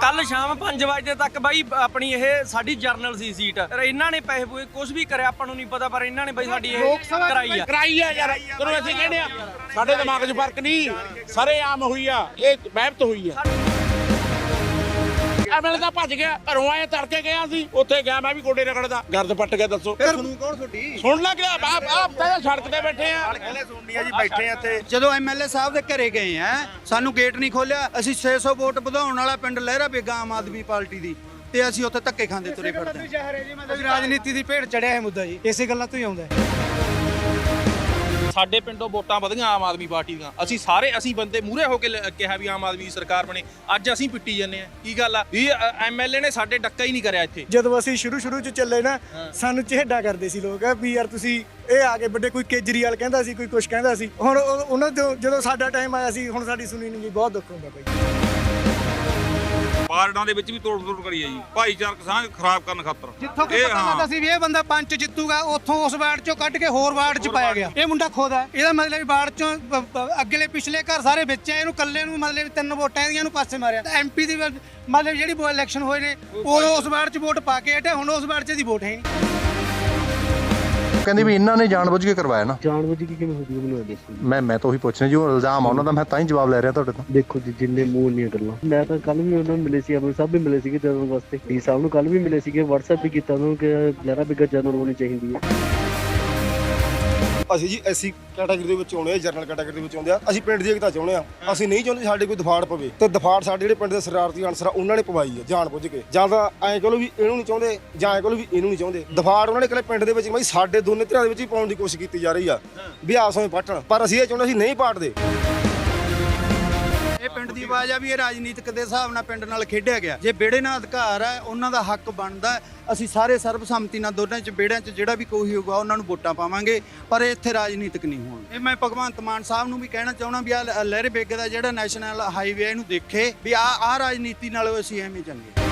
ਕੱਲ ਸ਼ਾਮ 5 ਵਜੇ ਤੱਕ ਬਾਈ ਆਪਣੀ ਇਹ ਸਾਡੀ ਜਰਨਲ ਸੀ ਸੀਟ। ਇਹਨਾਂ ਨੇ ਪੈਸੇ ਪੂਏ ਕੁਝ ਵੀ ਕਰਿਆ ਆਪਾਂ ਨੂੰ ਨਹੀਂ ਪਤਾ ਪਰ ਇਹਨਾਂ ਨੇ ਬਾਈ ਸਾਡੀ ਇਹ ਕਰਾਈ ਆ। ਕਰਾਈ ਆ ਯਾਰ ਤੈਨੂੰ ਅਸੀਂ ਕਹਿੰਦੇ ਆ ਸਾਡੇ ਦਿਮਾਗ 'ਚ ਫ਼ਰਕ ਨਹੀਂ। ਸਾਰੇ ਆਮ ਹੋਈ ਆ ਇਹ ਮਹਿਬਤ ਹੋਈ ਆ। ਐਮਐਲਏ ਤਾਂ ਭੱਜ ਗਿਆ ਘਰੋਂ ਆਏ ਤੜਕੇ ਗਿਆ ਸੀ ਉੱਥੇ ਗਿਆ ਮੈਂ ਵੀ ਗੋਡੇ ਰਗੜਦਾ ਗਰਦ ਪੱਟ ਗਿਆ ਦੱਸੋ। ਫਿਰ ਸੁਣੂ ਕੌਣ ਤੁਹਾਡੀ? ਸੁਣ ਲੱਗ ਗਿਆ ਆਪ ਆਪ ਤਾਂ ਸੜਕ ਤੇ ਬੈਠੇ ਆ। ਕਹਿੰਦੇ ਸੁਣਨੀਆ ਜੀ ਬੈਠੇ ਆ ਇੱਥੇ। ਜਦੋਂ ਐਮਐਲਏ ਸਾਹਿਬ ਦੇ ਘਰੇ ਗਏ ਆ ਸਾਨੂੰ ਗੇਟ ਨਹੀਂ ਖੋਲਿਆ ਅਸੀਂ 600 ਵੋਟ ਵਧਾਉਣ ਵਾਲਾ ਪਿੰਡ ਲਹਿਰਾ ਬੇਗਾ ਆਮ ਆਦਮੀ ਪਾਰਟੀ ਦੀ ਤੇ ਅਸੀਂ ਉੱਥੇ ਧੱਕੇ ਖਾਂਦੇ ਤੁਰੇ ਫਿਰਦੇ ਹਾਂ। ਰਾਜਨੀਤੀ ਦੀ ਭੇਡ ਚੜਿਆ ਹੈ ਮੁੱਦਾ ਜੀ ਇਸੇ ਗੱਲਾਂ ਤੋਂ ਹੀ ਆਉਂਦਾ ਹੈ। ਸਾਡੇ ਪਿੰਡੋਂ ਵੋਟਾਂ ਵਧੀਆਂ ਆਮ ਆਦਮੀ ਪਾਰਟੀ ਦੀਆਂ। ਅਸੀਂ ਸਾਰੇ ਅਸੀਂ ਬੰਦੇ ਮੂਹਰੇ ਹੋ ਕੇ ਲ- ਕਿਹਾ ਵੀ ਆਮ ਆਦਮੀ ਦੀ ਸਰਕਾਰ ਬਣੇ। ਅੱਜ ਅਸੀਂ ਪਿੱਟੀ ਜੰਨੇ ਆ ਕੀ ਗੱਲ ਆ? ਵੀ ਐਮਐਲਏ ਨੇ ਸਾਡੇ ਡੱਕਾ ਹੀ ਨਹੀਂ ਕਰਿਆ ਇੱਥੇ। ਜਦੋਂ ਅਸੀਂ ਸ਼ੁਰੂ ਸ਼ੁਰੂ ਚ ਚੱਲੇ ਨਾ ਸਾਨੂੰ ਚਿਹੜਾ ਕਰਦੇ ਸੀ ਲੋਕ ਵੀ ਯਾਰ ਤੁਸੀਂ ਇਹ ਆ ਕੇ ਵੱਡੇ ਕੋਈ ਕੇਜਰੀਵਾਲ ਕਹਿੰਦਾ ਸੀ ਕੋਈ ਕੁਝ ਕਹਿੰਦਾ ਸੀ। ਹੁਣ ਉਹ- ਉਹਨਾਂ ਤੋਂ ਜਦੋਂ ਸਾਡਾ ਟਾਈਮ ਆਇਆ ਸੀ ਹੁਣ ਸਾਡੀ ਸੁਣੀ ਨਹੀਂ ਗਈ ਬਹੁਤ ਦੁੱਖ ਹੁੰਦਾ ਬਾਈ ਪਾਰਟਾਂ ਦੇ ਵਿੱਚ ਵੀ ਤੋੜ ਤੋੜ ਕਰੀ ਹੈ ਜੀ। ਭਾਈਚਾਰਕ ਸਾਂਝ ਖਰਾਬ ਕਰਨ ਖਾਤਰ। ਜਿੱਥੋਂ ਕਿ ਪਤਾ। ਲੱਗਦਾ ਸੀ ਵੀ ਇਹ ਬੰਦਾ ਪੰਚ ਜਿੱਤੂਗਾ ਉੱਥੋਂ ਉਸ ਵਾਰਡ ਚੋਂ ਕੱਢ ਕੇ ਹੋਰ ਵਾਰਡ ਚ ਪਾਇਆ ਗਿਆ। ਇਹ ਮੁੰਡਾ ਖੁਦ ਹੈ। ਇਹਦਾ ਮਤਲਬ ਵਾਰਡ ਚੋਂ ਬ- ਬ- ਅੱਗਲੇ ਪਿਛਲੇ ਘਰ ਸਾਰੇ ਵਿੱਚ ਆ ਇਹਨੂੰ ਕੱਲੇ ਨੂੰ ਮਤਲਬ ਵੀ ਤਿੰਨ ਵੋਟਾਂ ਇਹਦੀਆਂ ਨੂੰ ਪਾਸੇ ਮਾਰਿਆ। ਐਮਪੀ ਦੀ ਵ- ਮਤਲਬ ਜਿਹੜੀ ਇਲੈਕਸ਼ਨ ਹੋਏ ਨੇ ਉਹ ਉਸ ਵਾਰਡ ਚ ਵੋਟ ਪਾ ਕੇ ਹਟੇ ਹੁਣ ਉਸ ਵਾਰਡ ਚ ਦੀ ਵੋਟ ਹੈ ਹੀ ਨਹੀਂ। ਕਹਿੰਦੀ ਵੀ ਇਹਨਾਂ ਨੇ ਜਾਣਬੁੱਝ ਕੇ ਕਰਵਾਇਆ ਨਾ। ਜਾਣਬੁੱਝ ਕੇ ਕਿਵੇਂ ਹੋ ਜੂਗੀ ਮੈਨੂੰ ਇਹ ਦੱਸੋ। ਮੈਂ ਮੈਂ ਤਾਂ ਉਹੀ ਪੁੱਛਣਾ ਜੀ ਉਹ ਇਲਜ਼ਾਮ ਆ ਉਹਨਾਂ ਦਾ ਮੈਂ ਤਾਂ ਹੀ ਜਵਾਬ ਲੈ ਰਿਹਾ ਤੁਹਾਡੇ ਤੋਂ। ਦੇਖੋ ਜੀ ਜਿੰਨੇ ਮੂੰਹ ਨਹੀਂ ਗੱਲਾਂ। ਮੈਂ ਤਾਂ ਕੱਲ ਵੀ ਉਹਨਾਂ ਨੂੰ ਮਿਲੇ ਸੀ ਅਮਰ ਸਾਹਿਬ ਵੀ ਮਿਲੇ ਸੀਗੇ ਜਨਰਲ ਵਾਸਤੇ। ਡੀ ਸਾਹਿਬ ਨੂੰ ਕੱਲ ਵੀ ਮਿਲੇ ਸੀਗੇ WhatsApp ਵੀ ਕੀਤਾ ਉਹਨਾਂ ਨੂੰ ਕਿ ਲੈਣਾ ਬਿਗਾ ਜਨਰਲ ਹੋਣੀ ਚਾਹੀਦੀ ਹੈ। ਅਸੀਂ ਜੀ ਐਸੀ ਕੈਟਾਗਰੀ ਦੇ ਵਿੱਚ ਆਉਣੇ ਆ ਜਨਰਲ ਕੈਟਾਗਰੀ ਦੇ ਵਿੱਚ ਆਉਂਦੇ ਆ। ਅਸੀਂ ਪਿੰਡ ਦੀ ਏਕਤਾ ਚਾਹੁੰਦੇ ਆ। ਅਸੀਂ ਨਹੀਂ ਚਾਹੁੰਦੇ ਸਾਡੇ ਕੋਈ ਦਫਾੜ ਪਵੇ। ਤੇ ਦਫਾੜ ਸਾਡੇ ਜਿਹੜੇ ਪਿੰਡ ਦੇ ਸਰਾਰਤੀ ਅਨਸਰ ਆ ਉਹਨਾਂ ਨੇ ਪਵਾਈ ਆ ਜਾਣ ਬੁੱਝ ਕੇ। ਜਾਂ ਤਾਂ ਐਂ ਕਹੋ ਵੀ ਇਹਨੂੰ ਨਹੀਂ ਚਾਹੁੰਦੇ ਜਾਂ ਐਂ ਕਹੋ ਵੀ ਇਹਨੂੰ ਨਹੀਂ ਚਾਹੁੰਦੇ। ਦਫਾੜ ਉਹਨਾਂ ਨੇ ਇਕੱਲੇ ਪਿੰਡ ਦੇ ਵਿੱਚ ਬਈ ਸਾਡੇ ਦੋਨੇ ਧਿਰਾਂ ਦੇ ਵਿੱਚ ਹੀ ਪਾਉਣ ਦੀ ਕੋਸ਼ਿਸ਼ ਕੀਤੀ ਜਾ ਰਹੀ ਆ। ਵੀ ਆਪਸ ਵਿੱਚ ਪੱਟਣ। ਪਰ ਅਸੀਂ ਇਹ ਚਾਹੁੰਦੇ ਅਸੀਂ ਨਹੀਂ ਪਾਟਦੇ। ਇਹ ਪਿੰਡ ਦੀ ਆਵਾਜ਼ ਆ ਵੀ ਇਹ ਰਾਜਨੀਤਿਕ ਦੇ ਹਿਸਾਬ ਨਾਲ ਪਿੰਡ ਨਾਲ ਖੇਡਿਆ ਗਿਆ। ਜੇ ਬੇੜੇ ਨਾਲ ਅਧਿਕਾਰ ਹੈ ਉਹਨਾਂ ਦਾ ਹੱਕ ਬਣਦਾ। ਅਸੀਂ ਸਾਰੇ ਸਰਬਸੰਮਤੀ ਨਾਲ ਦੋਨਾਂ ਚ ਬੇੜਿਆਂ ਚ ਜਿਹੜਾ ਵੀ ਕੋਈ ਹੋਊਗਾ ਉਹਨਾਂ ਨੂੰ ਵੋਟਾਂ ਪਾਵਾਂਗੇ। ਪਰ ਇੱਥੇ ਰਾਜਨੀਤਿਕ ਨਹੀਂ ਹੋਣ। ਇਹ ਮੈਂ ਭਗਵੰਤ ਮਾਨ ਸਾਹਿਬ ਨੂੰ ਵੀ ਕਹਿਣਾ ਚਾਹਣਾ ਵੀ ਆ ਲਹਿਰੇ ਬੇਗੇ ਦਾ ਜਿਹੜਾ ਨੈਸ਼ਨਲ ਹਾਈਵੇ ਇਹਨੂੰ ਦੇਖੇ ਵੀ ਆ ਆ ਰਾਜਨੀਤੀ ਨਾਲ ਅਸੀਂ ਐਵੇਂ ਚੰਗੇ।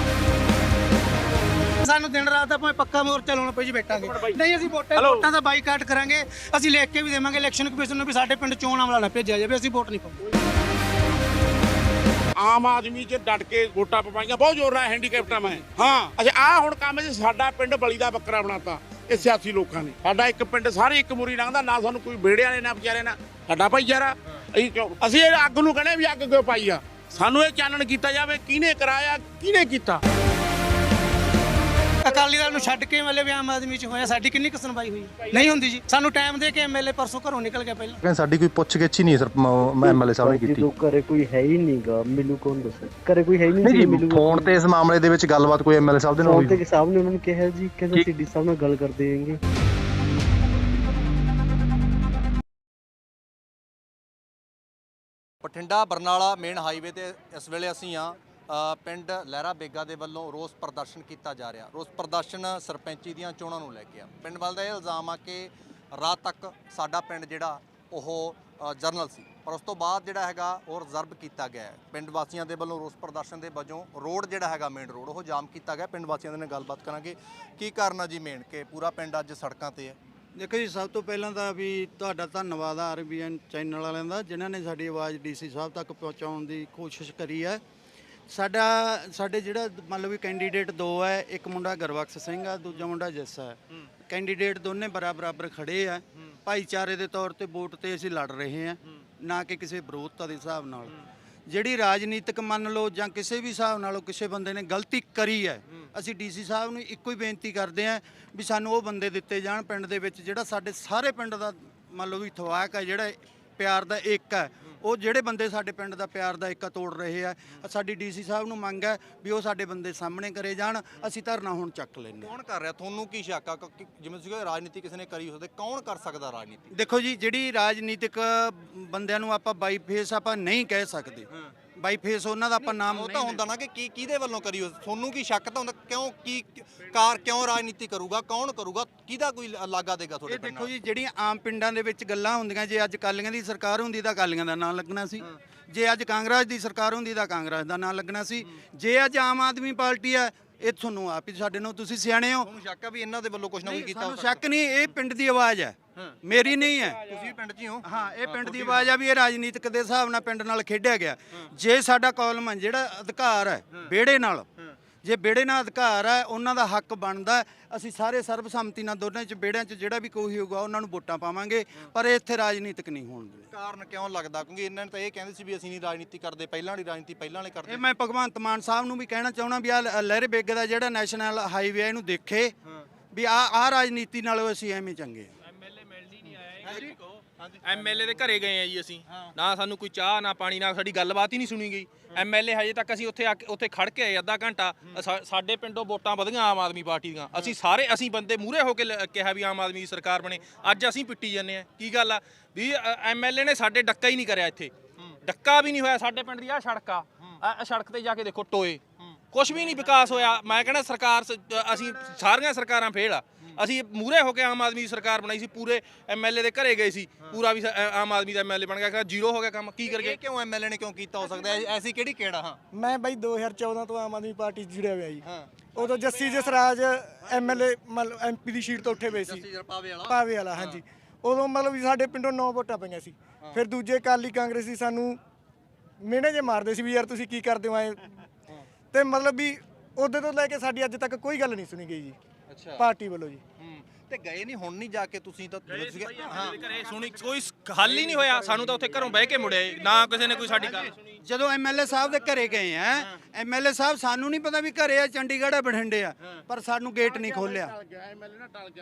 ਸਾਨੂੰ ਦਿਨ ਰਾਤ ਆਪਾਂ ਪੱਕਾ ਮੋਰਚਾ ਲਾਉਣਾ ਪਈ ਜੀ ਬੈਠਾਂਗੇ। ਨਹੀਂ ਅਸੀਂ ਵੋਟਾਂ ਵੋਟਾਂ ਦਾ ਬਾਈਕਾਟ ਕਰਾਂਗੇ। ਅਸੀਂ ਲਿਖ ਕੇ ਵੀ ਦੇਵਾਂਗੇ ਇਲੈਕਸ਼ਨ ਕਮਿਸ਼ਨ ਨੂੰ ਵੀ ਸਾਡੇ ਪਿੰਡ ਚੋਣ ਅਮਲਾ ਨਾ ਭੇਜਿਆ ਜਾਵੇ ਅਸੀਂ ਵੋਟ ਨਹੀਂ ਪਾਉਂਦੇ। ਆਮ ਆਦਮੀ 'ਚ ਡਟ ਕੇ ਵੋਟਾਂ ਪਵਾਈਆਂ, ਬਹੁਤ ਜ਼ੋਰ ਨਾਲ ਹੈਂਡੀਕੈਪਟਾ ਮੈਂ। ਹਾਂ, ਅੱਛਾ ਆ ਹੁਣ ਕੰਮ 'ਚ ਸਾਡਾ ਪਿੰਡ ਬਲੀ ਦਾ ਬੱਕਰਾ ਬਣਾਤਾ, ਇਹ ਸਿਆਸੀ ਲੋਕਾਂ ਨੇ। ਸਾਡਾ ਇੱਕ ਪਿੰਡ, ਸਾਰੇ ਇੱਕ ਮੁਰੀ ਲੰਘਦਾ, ਨਾ ਸਾਨੂੰ ਕੋਈ ਬੇੜੇ ਨੇ ਨਾ ਵਿਚਾਰੇ, ਨਾ ਸਾਡਾ ਭਾਈਚਾਰਾ। ਅਸੀਂ ਕਿਉਂ, ਅਸੀਂ ਇਹ ਅੱਗ ਨੂੰ ਕਹਿੰਦੇ ਵੀ ਅੱਗ ਕਿਉਂ ਪਾਈ ਆ? ਸਾਨੂੰ ਇਹ ਚਾਨਣ ਕੀਤਾ ਜਾਵੇ, ਕਿਹਨੇ ਕਰਾਇਆ, ਕਿਹਨੇ ਕੀਤਾ? ਅਕਾਲੀ ਦਲ ਨੂੰ ਛੱਡ ਕੇ ਮਤਲਬ ਆਮ ਆਦਮੀ ਚ ਹੋਇਆ ਸਾਡੀ ਕਿੰਨੀ ਕੁ ਸੁਣਵਾਈ ਹੋਈ? ਨਹੀਂ ਹੁੰਦੀ ਜੀ। ਸਾਨੂੰ ਟਾਈਮ ਦੇ ਕੇ ਐਮਐਲਏ ਪਰਸੋਂ ਘਰੋਂ ਨਿਕਲ ਗਿਆ ਪਹਿਲਾਂ। ਕਹਿੰਦੇ ਸਾਡੀ ਕੋਈ ਪੁੱਛ ਗਿੱਛ ਹੀ ਨਹੀਂ ਸਰ ਐਮਐਲਏ ਸਾਹਿਬ ਨੇ ਕੀਤੀ। ਘਰੇ ਕੋਈ ਹੈ ਹੀ ਨਹੀਂਗਾ ਮੈਨੂੰ ਕੌਣ ਦੱਸੇ? ਘਰੇ ਕੋਈ ਹੈ ਹੀ ਨਹੀਂ ਜੀ ਫੋਨ ਤੇ ਇਸ ਮਾਮਲੇ ਦੇ ਵਿੱਚ ਗੱਲਬਾਤ ਕੋਈ ਐਮਐਲਏ ਸਾਹਿਬ ਦੇ ਨਾਲ ਫੋਨ ਤੇ ਹੋਈ ਕਿ ਸਾਹਿਬ ਨੇ ਉਹਨਾਂ ਨੂੰ ਕਿਹਾ ਜੀ ਕਹਿੰਦੇ ਸੀ ਡੀ ਸਾਹਿਬ ਨਾਲ ਗੱਲ ਕਰਦੇ ਆਂਗੇ ਬਠਿੰਡਾ ਬਰਨਾਲਾ ਮੇਨ ਹਾਈਵੇ ਤੇ ਇਸ ਵੇਲੇ ਅਸੀਂ ਆ ਪਿੰਡ ਲਹਿਰਾ ਬੇਗਾ ਦੇ ਵੱਲੋਂ ਰੋਸ ਪ੍ਰਦਰਸ਼ਨ ਕੀਤਾ ਜਾ ਰਿਹਾ। ਰੋਸ ਪ੍ਰਦਰਸ਼ਨ ਸਰਪੰਚੀ ਦੀਆਂ ਚੋਣਾਂ ਨੂੰ ਲੈ ਕੇ ਆ। ਪਿੰਡ ਵੱਲ ਦਾ ਇਹ ਇਲਜ਼ਾਮ ਆ ਕਿ ਰਾਤ ਤੱਕ ਸਾਡਾ ਪਿੰਡ ਜਿਹੜਾ, ਉਹ ਜਰਨਲ ਸੀ। ਪਰ ਉਸ ਤੋਂ ਬਾਅਦ ਜਿਹੜਾ ਹੈਗਾ, ਉਹ ਰਿਜ਼ਰਵ ਕੀਤਾ ਗਿਆ ਹੈ। ਪਿੰਡ ਵਾਸੀਆਂ ਦੇ ਵੱਲੋਂ ਰੋਸ ਪ੍ਰਦਰਸ਼ਨ ਦੇ ਵਜੋਂ ਰੋਡ ਜਿਹੜਾ ਹੈਗਾ ਮੇਨ ਰੋਡ ਉਹ ਜਾਮ ਕੀਤਾ ਗਿਆ। ਪਿੰਡ ਵਾਸੀਆਂ ਦੇ ਨਾਲ ਗੱਲਬਾਤ ਕਰਾਂਗੇ। ਕੀ ਕਾਰਨ ਆ ਜੀ ਮੇਨ ਕਿ ਪੂਰਾ ਪਿੰਡ ਅੱਜ ਸੜਕਾਂ ਤੇ ਹੈ? ਦੇਖੋ ਜੀ, ਸਭ ਤੋਂ ਪਹਿਲਾਂ ਤਾਂ ਵੀ ਤੁਹਾਡਾ ਧੰਨਵਾਦ ਆ ਆਰਬੀਐਨ ਚੈਨਲ ਵਾਲਿਆਂ ਦਾ, ਜਿਨ੍ਹਾਂ ਨੇ ਸਾਡੀ ਆਵਾਜ਼ ਡੀਸੀ ਸਾਹਿਬ ਤੱਕ ਪਹੁੰਚਾਉਣ ਦੀ ਕੋਸ਼ਿਸ਼ ਕਰੀ ਹੈ। ਸਾਡਾ ਸਾਡੇ ਜਿਹੜਾ ਮੰਨ ਲਓ ਵੀ ਕੈਂਡੀਡੇਟ ਦੋ ਹੈ ਇੱਕ ਮੁੰਡਾ ਗੁਰਬਖਸ਼ ਸਿੰਘ ਆ ਦੂਜਾ ਮੁੰਡਾ ਜੱਸਾ ਹੈ। ਕੈਂਡੀਡੇਟ ਦੋਨੇ ਬਰਾਬਰ ਬਰਾਬਰ ਖੜੇ ਆ। ਭਾਈਚਾਰੇ ਦੇ ਤੌਰ ਤੇ ਵੋਟ ਤੇ ਅਸੀਂ ਲੜ ਰਹੇ ਹਾਂ ਨਾ ਕਿ ਕਿਸੇ ਵਿਰੋਧਤਾ ਦੇ ਹਿਸਾਬ ਨਾਲ। ਜਿਹੜੀ ਰਾਜਨੀਤਿਕ ਮੰਨ ਲਓ ਜਾਂ ਕਿਸੇ ਵੀ ਹਿਸਾਬ ਨਾਲੋਂ ਕਿਸੇ ਬੰਦੇ ਨੇ ਗਲਤੀ ਕਰੀ ਹੈ ਅਸੀਂ ਡੀਸੀ ਸਾਹਿਬ ਨੂੰ ਇੱਕੋ ਹੀ ਬੇਨਤੀ ਕਰਦੇ ਹਾਂ ਵੀ ਸਾਨੂੰ ਉਹ ਬੰਦੇ ਦਿੱਤੇ ਜਾਣ ਪਿੰਡ ਦੇ ਵਿੱਚ ਜਿਹੜਾ ਸਾਡੇ ਸਾਰੇ ਪਿੰਡ ਦਾ ਮੰਨ ਲਓ ਵੀ ਥਵਾਕ ਹੈ ਜਿਹੜਾ ਪਿਆਰ ਦਾ ਇੱਕ ਹੈ। ਉਹ ਜਿਹੜੇ ਬੰਦੇ ਸਾਡੇ ਪਿੰਡ ਦਾ ਪਿਆਰ ਦਾ ਏਕਾ ਤੋੜ ਰਹੇ ਆ। ਸਾਡੀ ਡੀਸੀ ਸਾਹਿਬ ਨੂੰ ਮੰਗ ਹੈ ਵੀ ਉਹ ਸਾਡੇ ਬੰਦੇ ਸਾਹਮਣੇ ਕਰੇ ਜਾਣ। ਅਸੀਂ ਧਰਨਾ ਹੁਣ ਚੱਕ ਲੈਂਦੇ ਹਾਂ। ਕੌਣ ਕਰ ਰਿਹਾ? ਤੁਹਾਨੂੰ ਕੀ ਸ਼ੱਕ ਆ? ਕਿ- ਜਿਵੇਂ ਤੁਸੀਂ ਕਹਿੰਦੇ ਰਾਜਨੀਤੀ ਕਿਸੇ ਨੇ ਕਰੀ ਹੋਵੇ ਕੌਣ ਕਰ ਸਕਦਾ ਰਾਜਨੀਤੀ? ਦੇਖੋ ਜੀ ਜਿਹੜੀ ਰਾਜਨੀਤਿਕ ਬੰਦਿਆਂ ਨੂੰ ਆਪਾਂ ਬਾਈ ਫੇਸ ਆਪਾਂ ਨਹੀਂ ਕਹਿ ਸਕਦੇ। ਬਾਈ ਫੇਸ ਉਹਨਾਂ ਦਾ ਆਪਾਂ ਨਾਮ ਉਹ ਤਾਂ ਹੁੰਦਾ ਨਾ ਕਿ ਕੀ ਕਿਹਦੇ ਵੱਲੋਂ ਕਰੀ ਹੋਵੇ ਤੁਹਾਨੂੰ ਕੀ ਸ਼ੱਕ ਤਾਂ ਹੁੰਦਾ? ਕਿਉਂ ਕੀ ਕਾਰ ਕਿਉਂ ਰਾਜਨੀਤੀ ਕਰੂਗਾ? ਕੌਣ ਕਰੂਗਾ? ਕਿਹਦਾ ਕੋਈ ਲਾਗਾ ਦੇਗਾ ਤੁਹਾਡੇ ਇਹ ਪਿੰਡ ਦੇਖੋ ਜੀ ਜਿਹੜੀਆਂ ਆਮ ਪਿੰਡਾਂ ਦੇ ਵਿੱਚ ਗੱਲਾਂ ਹੁੰਦੀਆਂ ਜੇ ਅੱਜ ਕਾਲੀਆਂ ਦੀ ਸਰਕਾਰ ਹੁੰਦੀ ਤਾਂ ਕਾਲੀਆਂ ਦਾ ਨਾਂ ਲੱਗਣਾ ਸੀ। ਜੇ ਅੱਜ ਕਾਂਗਰਸ ਦੀ ਸਰਕਾਰ ਹੁੰਦੀ ਤਾਂ ਕਾਂਗਰਸ ਦਾ ਨਾਂ ਲੱਗਣਾ ਸੀ। ਜੇ ਅੱਜ ਆਮ ਆਦਮੀ ਪਾਰਟੀ ਹੈ ਇਹ ਤੁਹਾਨੂੰ ਆਪ ਹੀ ਸਾਡੇ ਨੂੰ ਤੁਸੀਂ ਸਿਆਣੇ ਹੋ। ਤੁਹਾਨੂੰ ਸ਼ੱਕ ਆ ਵੀ ਇਹਨਾਂ ਦੇ ਵੱਲੋਂ ਕੁਝ ਨਾ ਕੁਝ ਕੀਤਾ ਸਾਨੂੰ ਹੋ ਸਕਦਾ? ਸ਼ੱਕ ਨਹੀਂ ਇਹ ਪਿੰਡ ਦੀ ਆਵਾਜ਼ ਹੈ। ਮੇਰੀ ਨਹੀਂ ਹੈ। ਤੁਸੀਂ ਵੀ ਪਿੰਡ 'ਚ ਹੀ ਹੋ। ਹਾਂ ਇਹ ਪਿੰਡ ਦੀ ਆਵਾਜ਼ ਆ ਵੀ ਇਹ ਰਾਜਨੀਤਿਕ ਦੇ ਹਿਸਾਬ ਨਾਲ ਪਿੰਡ ਨਾਲ ਖੇਡਿਆ ਗਿਆ। ਜੇ ਸਾਡਾ ਕਾਲਮ ਹੈ ਜਿਹੜਾ ਅਧਿਕਾਰ ਹੈ। ਵਿਹੜੇ ਨਾਲ ਜੇ ਵਿਹੜੇ ਨਾਲ ਅਧਿਕਾਰ ਹੈ ਉਹਨਾਂ ਦਾ ਹੱਕ ਬਣਦਾ ਅਸੀਂ ਸਾਰੇ ਸਰਬਸੰਮਤੀ ਨਾਲ ਦੋਨਾਂ ਚ ਵਿਹੜਿਆਂ ਚ ਜਿਹੜਾ ਵੀ ਕੋਈ ਹੋਊਗਾ ਉਹਨਾਂ ਨੂੰ ਵੋਟਾਂ ਪਾਵਾਂਗੇ। ਪਰ ਇੱਥੇ ਰਾਜਨੀਤਿਕ ਨਹੀਂ ਹੋਣ ਦੇਣਾ ਕਾਰਨ ਕਿਉਂ ਲੱਗਦਾ? ਕਿਉਂਕਿ ਇਹਨਾਂ ਨੇ ਤਾਂ ਇਹ ਕਹਿੰਦੇ ਸੀ ਵੀ ਅਸੀਂ ਨਹੀਂ ਰਾਜਨੀਤੀ ਕਰਦੇ ਪਹਿਲਾਂ ਵਾਲੀ ਰਾਜਨੀਤੀ ਪਹਿਲਾਂ ਵਾਲੇ ਕਰਦੇ। ਇਹ ਮੈਂ ਭਗਵੰਤ ਮਾਨ ਸਾਹਿਬ ਨੂੰ ਵੀ ਕਹਿਣਾ ਚਾਹਣਾ ਵੀ ਆ ਲਹਿਰੇ ਬੇਗੇ ਦਾ ਜਿਹੜਾ ਨੈਸ਼ਨਲ ਹਾਈਵੇ ਇਹਨੂੰ ਦੇਖੇ। ਵੀ ਆ ਆ ਰਾਜਨੀਤੀ ਨਾਲੋਂ ਅਸੀਂ ਐਵੇਂ ਚੰਗੇ ਹਾਂ ਐਮਐਲਏ ਮਿਲਣ ਹੀ ਨਹੀਂ ਆਇਆ ਜੀ ਐਮਐਲਏ ਦੇ ਘਰੇ ਗਏ ਆ ਜੀ ਅਸੀਂ। ਨਾ ਸਾਨੂੰ ਕੋਈ ਚਾਹ ਨਾ ਪਾਣੀ ਨਾ ਸਾਡੀ ਗੱਲਬਾਤ ਹੀ ਨਹੀਂ ਸੁਣੀ ਗਈ। ਐਮਐਲਏ ਹਜੇ ਤੱਕ ਅਸੀਂ ਉੱਥੇ ਆ ਕੇ- ਉੱਥੇ ਖੜ ਕੇ ਆਏ ਅੱਧਾ ਘੰਟਾ। ਸਾਡੇ ਪਿੰਡੋਂ ਵੋਟਾਂ ਵਧੀਆਂ ਆਮ ਆਦਮੀ ਪਾਰਟੀ ਦੀਆਂ। ਅਸੀਂ ਸਾਰੇ ਅਸੀਂ ਬੰਦੇ ਮੂਹਰੇ ਹੋ ਕੇ ਕਿਹਾ ਵੀ ਆਮ ਆਦਮੀ ਦੀ ਸਰਕਾਰ ਬਣੇ। ਅੱਜ ਅਸੀਂ ਪਿੱਟੀ ਜਾਂਦੇ ਆ ਕੀ ਗੱਲ ਆ? ਵੀ ਐਮਐਲਏ ਨੇ ਸਾਡੇ ਡੱਕਾ ਹੀ ਨਹੀਂ ਕਰਿਆ ਇੱਥੇ। ਡੱਕਾ ਵੀ ਨਹੀਂ ਹੋਇਆ ਸਾਡੇ ਪਿੰਡ ਦੀ। ਆ ਸੜਕ ਆ। ਆਹ ਸੜਕ ਤੇ ਜਾ ਕੇ ਦੇਖੋ ਟੋਏ। ਕੁਝ ਵੀ ਨਹੀਂ ਵਿਕਾਸ ਹੋਇਆ। ਮੈਂ ਕਹਿੰਦਾ ਸਰਕਾਰ ਅਸੀਂ ਸਾਰੀਆਂ ਸਰਕਾਰਾਂ ਫੇਲ ਆ। ਅਸੀਂ ਮੂਰੇ ਹੋ ਕੇ ਆਮ ਆਦਮੀ ਦੀ ਸਰਕਾਰ ਬਣਾਈ ਸੀ ਪੂਰੇ ਐਮਐਲਏ ਦੇ ਘਰੇ ਗਏ ਸੀ। ਪੂਰਾ ਵੀ ਸ- ਅ, ਆਮ ਆਦਮੀ ਦਾ ਐਮਐਲਏ ਬਣ ਗਿਆ ਕਿ ਜ਼ੀਰੋ ਹੋ ਗਿਆ ਕੰਮ ਕੀ ਕਰ ਇਹ ਕਿਉਂ ਐਮਐਲਏ ਨੇ ਕਿਉਂ ਕੀਤਾ ਹੋ ਸਕਦਾ? ਹੈ ਐਸੀ ਕਿਹੜੀ ਕਿਹੜਾ ਹਾਂ? ਮੈਂ ਬਾਈ 2014 ਤੋਂ ਆਮ ਆਦਮੀ ਪਾਰਟੀ 'ਚ ਜੁੜਿਆ ਹੋਇਆ ਜੀ। ਉਦੋਂ ਜੱਸੀ ਜਸਰਾਜ ਐਮਐਲਏ ਮਤਲਬ ਐਮਪੀ ਦੀ ਸੀਟ ਤੋਂ ਉੱਠੇ ਹੋਏ ਸੀ। ਪਾਵੇ ਵਾਲਾ। ਪਾਵੇ ਵਾਲਾ ਹਾਂਜੀ। ਉਦੋਂ ਮਤਲਬ ਵੀ ਸਾਡੇ ਪਿੰਡੋਂ 9 ਵੋਟਾਂ ਪਈਆਂ ਸੀ। ਫਿਰ ਦੂਜੇ ਕਾਲੀ ਕਾਂਗਰਸੀ ਸਾਨੂੰ ਮਿਹਣੇ ਜੇ ਮਾਰਦੇ ਸੀ ਵੀ ਯਾਰ ਤੁਸੀਂ ਕੀ ਕਰਦੇ ਹੋ ਐ। ਤੇ ਮਤਲਬ ਵੀ ਉਦੋਂ ਤੋਂ ਲੈ ਕੇ ਸਾਡੀ ਅੱਜ ਤੱਕ ਕੋਈ ਗੱਲ ਨਹੀਂ ਸੁਣੀ ਗਈ ਜੀ। ਅੱਛਾ। ਪਾਰਟੀ ਵੱਲੋਂ ਜੀ। ਤੇ ਗਏ ਨਹੀਂ ਹੁਣ ਨਹੀਂ ਜਾ ਕੇ ਤੁਸੀਂ ਤਾਂ ਤੁਸੀਂ ਹਾਂ। ਘਰੇ ਸੁਣੀ ਕੋਈ ਹੱਲ ਹੀ ਨਹੀਂ ਹੋਇਆ। ਸਾਨੂੰ ਤਾਂ ਉੱਥੇ ਘਰੋਂ ਬਹਿ ਕੇ ਮੁੜਿਆ ਨਾ ਕਿਸੇ ਨੇ ਕੋਈ ਸਾਡੀ ਗੱਲ ਸੁਣੀ। ਜਦੋਂ ਐਮਐਲਏ ਸਾਹਿਬ ਦੇ ਘਰੇ ਗਏ ਆ ਐਮਐਲਏ ਸਾਹਿਬ ਸਾਨੂੰ ਨਹੀਂ ਪਤਾ ਵੀ ਘਰੇ ਆ ਚੰਡੀਗੜ੍ਹ ਆ ਬਠਿੰਡੇ ਆ ਪਰ ਸਾਨੂੰ ਗੇਟ ਨਹੀਂ ਖੋਲਿਆ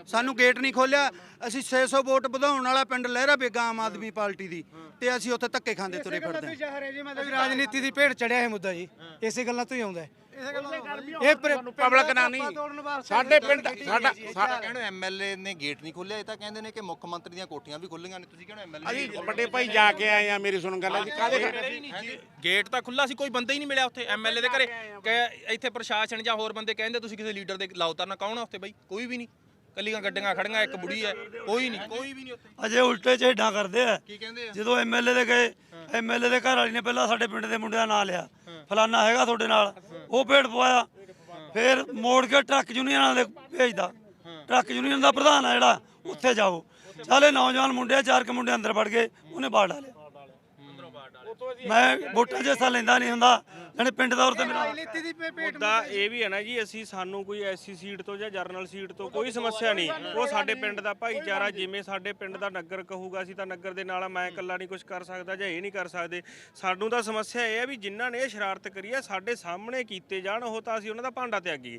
ਸਾਨੂੰ ਗੇਟ ਨਹੀਂ ਖੋਲਿਆ ਅਸੀਂ 600 ਵੋਟ ਵਧਾਉਣ ਵਾਲਾ ਪਿੰਡ ਲਹਿਰਾ ਬੇਗਾ ਆਮ ਆਦਮੀ ਪਾਰਟੀ ਦੀ ਤੇ ਅਸੀਂ ਉੱਥੇ ਧੱਕੇ ਖਾਂਦੇ ਤੁਰੇ ਫਿਰਦੇ ਰਾਜਨੀਤੀ ਦੀ ਭੇਡ ਚੜਿਆ ਇਹ ਮੁੱਦਾ ਜੀ। ਇਸੇ ਗੱਲਾਂ ਤੋਂ ਹੀ ਆਉਂਦਾ ਇਹ ਪਬਲਿਕ ਨਾਲ ਨਹੀਂ। ਸਾਡੇ ਪਿੰਡ ਸਾਡਾ ਸਾ- ਕਹਿੰਦੇ ਐਮਐਲਏ ਨੇ ਗੇਟ ਨਹੀਂ ਖੋਲਿਆ ਇਹ ਤਾਂ ਕਹਿੰਦੇ ਨੇ ਕਿ ਮੁੱਖ ਮੰਤਰੀ ਦੀਆਂ ਕੋਠੀਆਂ ਵੀ ਖੁੱਲੀਆਂ ਨੇ। ਤੁਸੀਂ ਕਹਿੰਦੇ ਐਮਐਲਏ ਅਸੀਂ ਵੱਡੇ ਭਾਈ ਜਾ ਕੇ ਆਏ ਆ ਮੇਰੀ ਸੁਣ ਗੱਲ ਜੀ। ਕਾਦੇ ਗੇਟ ਤਾਂ ਖੁੱਲਾ ਸੀ ਕੋਈ ਬੰਦਾ ਹੀ ਨਹੀਂ ਮਿਲਿਆ ਉੱਥੇ ਐਮਐਲਏ ਦੇ ਘਰੇ। ਕਿ ਇੱਥੇ ਪ੍ਰਸ਼ਾਸਨ ਜਾਂ ਹੋਰ ਬੰਦੇ ਕਹਿੰਦੇ ਤੁਸੀਂ ਕਿਸੇ ਲੀਡਰ ਦੇ ਲਾਓ ਤਾਂ ਨਾ ਕੌਣ ਆ ਉੱਥੇ ਬਈ? ਕੋਈ ਵੀ ਨਹੀਂ। ਕੱਲੀਆਂ ਗੱਡੀਆਂ ਖੜੀਆਂ ਇੱਕ ਬੁੜੀ ਹੈ ਕੋਈ ਨਹੀਂ ਕੋਈ ਵੀ ਨਹੀਂ ਉੱਥੇ। ਅਜੇ ਉਲਟੇ ਝੇਡਾਂ ਕਰਦੇ ਆ। ਕੀ ਕਹਿੰਦੇ ਆ? ਜਦੋਂ ਐਮਐਲਏ ਦੇ ਗਏ ਐਮਐਲਏ ਦੇ ਘਰ ਵਾਲੀ ਨੇ ਪਹਿਲਾਂ ਸਾਡੇ ਪਿੰਡ ਦੇ ਮੁੰਡੇ ਦਾ ਨਾਂ ਲਿਆ। ਫਲਾਨਾ ਹੈਗਾ ਤੁਹਾਡੇ ਨਾਲ ਉਹ ਭੇਡ ਪਵਾਇਆ। ਫਿਰ ਮੋੜ ਕੇ ਟਰੱਕ ਯੂਨੀਅਨਾਂ ਦੇ ਭੇਜਦਾ। ਟਰੱਕ ਯੂਨੀਅਨ ਦਾ ਪ੍ਰਧਾਨ ਆ ਜਿਹੜਾ ਉੱਥੇ ਜਾਓ। ਚਾਲੇ ਨੌਜਵਾਨ ਮੁੰਡੇ ਚਾਰ ਕੇ ਮੁੰਡੇ ਅੰਦਰ ਵੜ ਗਏ ਉਹਨੇ ਬਾੜ ਡਾਲਿਆ ਮੈਂ ਵੋਟਾਂ 'ਚ ਹਿੱਸਾ ਲੈਂਦਾ ਨਹੀਂ ਹੁੰਦਾ। ਜਾਣੀ ਪਿੰਡ ਦਾ ਔਰ ਤੇ ਮੇਰਾ ਰਾਜਨੀਤੀ ਦੀ ਭੇਡ ਮੁੱਦਾ ਇਹ ਵੀ ਹੈ ਨਾ ਜੀ ਅਸੀਂ ਸਾਨੂੰ ਕੋਈ ਐਸੀ ਸੀਟ ਤੋਂ ਜਾਂ ਜਰਨਲ ਸੀਟ ਤੋਂ ਕੋਈ ਸਮੱਸਿਆ ਨਹੀਂ। ਉਹ ਸਾਡੇ ਪਿੰਡ ਦਾ ਭਾਈਚਾਰਾ ਜਿਵੇਂ ਸਾਡੇ ਪਿੰਡ ਦਾ ਨਗਰ ਕਹੂਗਾ ਅਸੀਂ ਤਾਂ ਨਗਰ ਦੇ ਨਾਲ ਆ, ਮੈਂ ਇਕੱਲਾ ਨਹੀਂ ਕੁਝ ਕਰ ਸਕਦਾ ਜਾਂ ਇਹ ਨਹੀਂ ਕਰ ਸਕਦੇ। ਸਾਨੂੰ ਤਾਂ ਸਮੱਸਿਆ ਇਹ ਹੈ ਵੀ ਜਿਨ੍ਹਾਂ ਨੇ ਇਹ ਸ਼ਰਾਰਤ ਕਰੀ ਹੈ ਸਾਡੇ ਸਾਹਮਣੇ ਕੀਤੇ ਜਾਣ ਉਹ ਤਾਂ ਅਸੀਂ ਉਹਨਾਂ ਦਾ ਭਾਂਡਾ ਤਿਆਗੀਏ।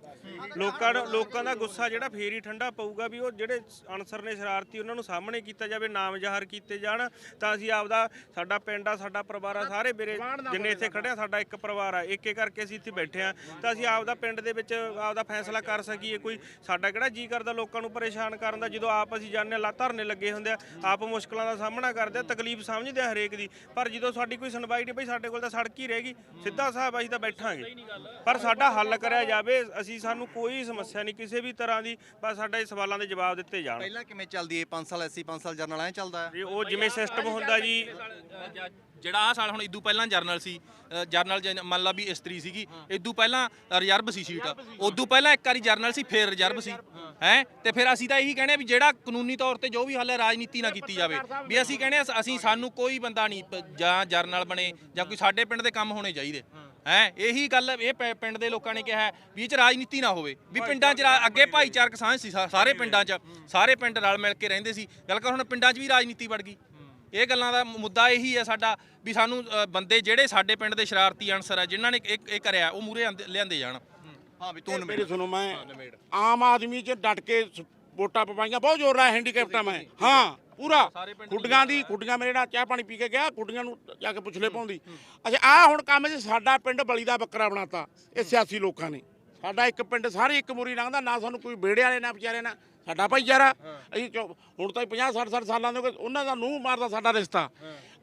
ਲੋਕਾਂ ਨੂੰ ਲੋਕਾਂ ਦਾ ਗੁੱਸਾ ਜਿਹੜਾ ਫੇਰ ਹੀ ਠੰਡਾ ਪਊਗਾ ਵੀ ਉਹ ਜਿਹੜੇ ਅਨਸਰ ਨੇ ਸ਼ਰਾਰਤੀ ਉਹਨਾਂ ਨੂੰ ਸਾਹਮਣੇ ਕੀਤਾ ਜਾਵੇ ਨਾਮ ਜ਼ਾਹਰ ਕੀਤੇ ਜਾਣ ਤਾਂ ਅਸੀਂ ਆਪਦਾ ਸਾਡਾ ਪਿੰਡ ਆ ਸਾਡਾ ਪਰਿਵਾਰ ਆ ਸਾਰੇ ਮੇਰੇ ਜਿੰਨੇ ਇੱਥੇ ਖੜੇ ਆ ਸਾਡਾ ਇੱਕ ਪਰਿਵਾਰ ਆ ਇੱਕ ਇੱਕ ਕਰਕੇ ਅਸੀਂ ਇੱਥੇ ਬੈਠੇ ਆ। ਤਾਂ ਅਸੀਂ ਆਪਦਾ ਪਿੰਡ ਦੇ ਵਿੱਚ ਆਪਦਾ ਫੈਸਲਾ ਕਰ ਸਕੀਏ ਕੋਈ। ਸਾਡਾ ਕਿਹੜਾ ਜੀ ਕਰਦਾ ਲੋਕਾਂ ਨੂੰ ਪਰੇਸ਼ਾਨ ਕਰਨ ਦਾ? ਜਦੋਂ ਆਪ ਅਸੀਂ ਜਾਣਦੇ ਲਾ ਧਰਨੇ ਲੱਗੇ ਹੁੰਦੇ ਆ ਆਪ ਮੁਸ਼ਕਲਾਂ ਦਾ ਸਾਹਮਣਾ ਕਰਦੇ ਆ ਤਕਲੀਫ ਸਮਝਦੇ ਆ ਹਰੇਕ ਦੀ। ਪਰ ਜਦੋਂ ਸਾਡੀ ਕੋਈ ਸੁਣਵਾਈ ਨਹੀਂ ਬਈ ਸਾਡੇ ਕੋਲ ਤਾਂ ਸੜਕ ਹੀ ਰਹੇਗੀ ਸਿੱਧਾ ਸਾਹਿਬ ਅਸੀਂ ਤਾਂ ਬੈਠਾਂਗੇ। ਪਰ ਸਾਡਾ ਹੱਲ ਕਰਿਆ ਜਾਵੇ ਅਸੀਂ ਸਾਨੂੰ ਕੋਈ ਸਮੱਸਿਆ ਨਹੀਂ ਕਿਸੇ ਵੀ ਤਰ੍ਹਾਂ ਦੀ ਬਸ ਸਾਡੇ ਸਵਾਲਾਂ ਦੇ ਜਵਾਬ ਦਿੱਤੇ ਜਾਣ। ਪਹਿਲਾਂ ਕਿਵੇਂ ਚੱਲਦੀ ਹੈ 5 ਸਾਲ ਐਸੀ 5 ਸਾਲ ਜਰਨਲ ਐ ਚੱਲਦਾ? ਹੈ ਉਹ ਜਿਵੇਂ ਸਿਸਟਮ ਹੁੰਦਾ ਜੀ। ਜਿਹੜਾ ਆ ਸਾਲ ਹੁਣ ਇਦੋਂ ਪਹਿਲਾਂ ਜਰਨਲ ਸੀ ਜਰਨਲ ਜਨ ਮੰਨ ਲਾ ਵੀ ਇਸਤਰੀ ਸੀਗੀ ਇਦੋਂ ਪਹਿਲਾਂ ਰਿਜ਼ਰਵ ਸੀ ਸੀਟ। ਉਦੋਂ ਪਹਿਲਾਂ ਇੱਕ ਵਾਰੀ ਜਰਨਲ ਸੀ, ਫੇਰ ਰਿਜ਼ਰਵ ਸੀ। ਹੈ? ਤੇ ਫਿਰ ਅਸੀਂ ਤਾਂ ਇਹੀ ਕਹਿੰਦੇ ਆ ਵੀ ਜਿਹੜਾ ਕਾਨੂੰਨੀ ਤੌਰ ਤੇ ਜੋ ਵੀ ਹੱਲ ਹੈ ਰਾਜਨੀਤੀ ਨਾ ਕੀਤੀ ਜਾਵੇ, ਵੀ ਅਸੀਂ ਕਹਿੰਦੇ ਆ ਅਸੀਂ ਸਾਨੂੰ ਕੋਈ ਬੰਦਾ ਨਹੀਂ ਪ- ਜਾਂ ਜਰਨਲ ਬਣੇ, ਜਾਂ ਕੋਈ ਸਾਡੇ ਪਿੰਡ ਦੇ ਕੰਮ ਹੋਣੇ ਚਾਹੀਦੇ। ਹੈ? ਇਹੀ ਗੱਲ ਇਹ ਪ- ਪਿੰਡ ਦੇ ਲੋਕਾਂ ਨੇ ਕਿਹਾ ਹੈ ਵੀ ਇਹ ਚ ਰਾਜਨੀਤੀ ਨਾ ਹੋਵੇ, ਵੀ ਪਿੰਡਾਂ 'ਚ ਰਾ- ਅੱਗੇ ਭਾਈਚਾਰਕ ਸਾਂਝ ਸੀ ਸਾ- ਸਾਰੇ ਪਿੰਡਾਂ 'ਚ। ਸਾਰੇ ਪਿੰਡ ਰਲ ਮਿਲ ਕੇ ਰਹਿੰਦੇ ਸੀ। ਗੱਲ ਕਰ ਹੁਣ ਪਿੰਡਾਂ 'ਚ ਵੀ ਰਾਜਨੀਤੀ ਵੜ ਗਈ। ਇਹ ਗੱਲਾਂ ਦਾ ਮੁੱਦਾ ਇਹੀ ਹੈ ਸਾਡਾ ਵੀ ਸਾਨੂੰ ਬੰਦੇ ਜਿਹੜੇ ਸਾਡੇ ਪਿੰਡ ਦੇ ਸ਼ਰਾਰਤੀ ਅਨਸਰ ਆ ਜਿਨ੍ਹਾਂ ਨੇ ਇਹ ਇਹ ਕਰਿਆ ਉਹ ਮੂਰੇ ਲਿਆਂਦੇ ਜਾਣ। ਹਾਂ ਵੀ ਤੂੰ ਮੇਰੀ ਸੁਣੋ ਮੈਂ ਆਮ ਆਦਮੀ ਚ ਡਟ ਕੇ ਵੋਟਾਂ ਪਵਾਈਆਂ ਬਹੁਤ ਜ਼ੋਰ ਨਾਲ ਹੈਂਡੀਕੈਪਟਾ ਮੈਂ। ਹਾਂ ਪੂਰਾ। ਕੁੱਡੀਆਂ ਦੀ ਕੁੱਡੀਆਂ ਮੇਰੇ ਨਾਲ ਚਾਹ ਪਾਣੀ ਪੀ ਕੇ ਗਿਆ ਕੁੱਡੀਆਂ ਨੂੰ ਜਾ ਕੇ ਪੁੱਛਲੇ ਪਾਉਂਦੀ। ਅੱਛਾ ਆ ਹੁਣ ਕੰਮ ਜੀ ਸਾਡਾ ਪਿੰਡ ਬਲੀ ਦਾ ਬੱਕਰਾ ਬਣਾਤਾ ਇਹ ਸਿਆਸੀ ਲੋਕਾਂ ਨੇ। ਸਾਡਾ ਇੱਕ ਪਿੰਡ ਸਾਰੇ ਇੱਕ ਮੂਰੀ ਲੰਘਦਾ ਨਾ ਸਾਨੂੰ ਕੋਈ ਬੇੜੇ ਵਾਲੇ ਨਾ ਵਿਚਾਰੇ ਨਾ ਸਾਡਾ ਭਾਈਚਾਰਾ ਅਸੀਂ ਕਿਉਂ- ਹੁਣ ਤਾਂ 50 60 60 ਸਾਲਾਂ ਦੇ ਹੋ ਗਏ, ਉਹਨਾਂ ਦਾ ਨੂੰਹ ਮਾਰਦਾ ਸਾਡਾ ਰਿਸ਼ਤਾ।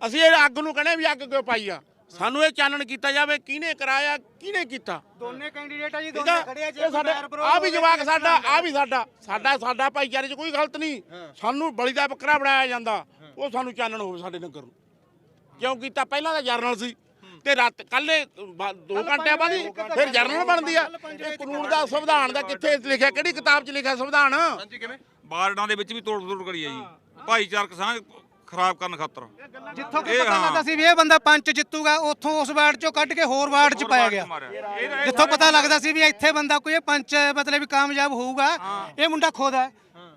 ਅਸੀਂ ਇਹ ਅੱਗ ਨੂੰ ਕਹਿੰਦੇ ਵੀ ਅੱਗ ਕਿਉਂ ਪਾਈ ਆ? ਸਾਨੂੰ ਇਹ ਚਾਨਣ ਕੀਤਾ ਜਾਵੇ ਕਿਹਨੇ ਕਰਾਇਆ ਕਿਹਨੇ ਕੀਤਾ? ਦੋਨੇ ਕੈਂਡੀਡੇਟ ਆ ਜੀ ਠੀਕ ਦੋਨੇ ਆ ਖੜੇ ਆ ਇਹ ਸਾਡੇ ਆ ਵੀ ਜਵਾਕ ਸਾਡਾ ਆ ਵੀ ਸਾਡਾ। ਸਾਡਾ ਸਾਡਾ ਭਾਈਚਾਰੇ 'ਚ ਕੋਈ ਗਲਤ ਨਹੀਂ। ਸਾਨੂੰ ਬਲੀ ਦਾ ਬੱਕਰਾ ਬਣਾਇਆ ਜਾਂਦਾ। ਉਹ ਸਾਨੂੰ ਚਾਨਣ ਹੋਵੇ ਸਾਡੇ ਨਗਰ ਨੂੰ। ਕਿਉਂ ਕੀਤਾ? ਪਹਿਲਾਂ ਤਾਂ ਜਰਨਲ ਸੀ। ਤੇ ਰਾਤ ਕੱਲੇ 2 ਘੰਟਿਆਂ ਬਾਅਦ ਹੀ ਫਿਰ ਜਰਨਲ ਬਣਦੀ ਆ। ਇਹ ਕਾਨੂੰਨ ਦਾ ਸੰਵਿਧਾਨ ਦਾ ਕਿੱਥੇ ਲਿਖਿਆ ਕਿਹੜੀ ਕਿਤਾਬ 'ਚ ਲਿਖਿਆ ਸੰਵਿਧਾਨ? ਹਾਂਜੀ ਕਿਵੇਂ? ਬਾਰਡਾਂ ਦੇ ਵਿੱਚ ਵੀ ਤੋੜ ਤੋੜ ਕਰੀ ਆ ਜੀ। ਭਾਈਚਾਰਕ ਸਾਂਝ ਖਰਾਬ ਕਰਨ ਖਾਤਰ। ਜਿੱਥੋਂ ਕਿ ਪਤਾ। ਲੱਗਦਾ ਸੀ ਵੀ ਇਹ ਬੰਦਾ ਪੰਚ ਜਿੱਤੂਗਾ ਉੱਥੋਂ ਉਸ ਵਾਰਡ ਚੋਂ ਕੱਢ ਕੇ ਹੋਰ ਵਾਰਡ 'ਚ ਪਾਇਆ ਗਿਆ। ਜਿੱਥੋਂ ਪਤਾ ਲੱਗਦਾ ਸੀ ਵੀ ਇੱਥੇ ਬੰਦਾ ਕੋਈ ਪੰਚ ਮਤਲਬ ਵੀ ਕਾਮਯਾਬ ਹੋਊਗਾ ਇਹ ਮੁੰਡਾ ਖੁਦ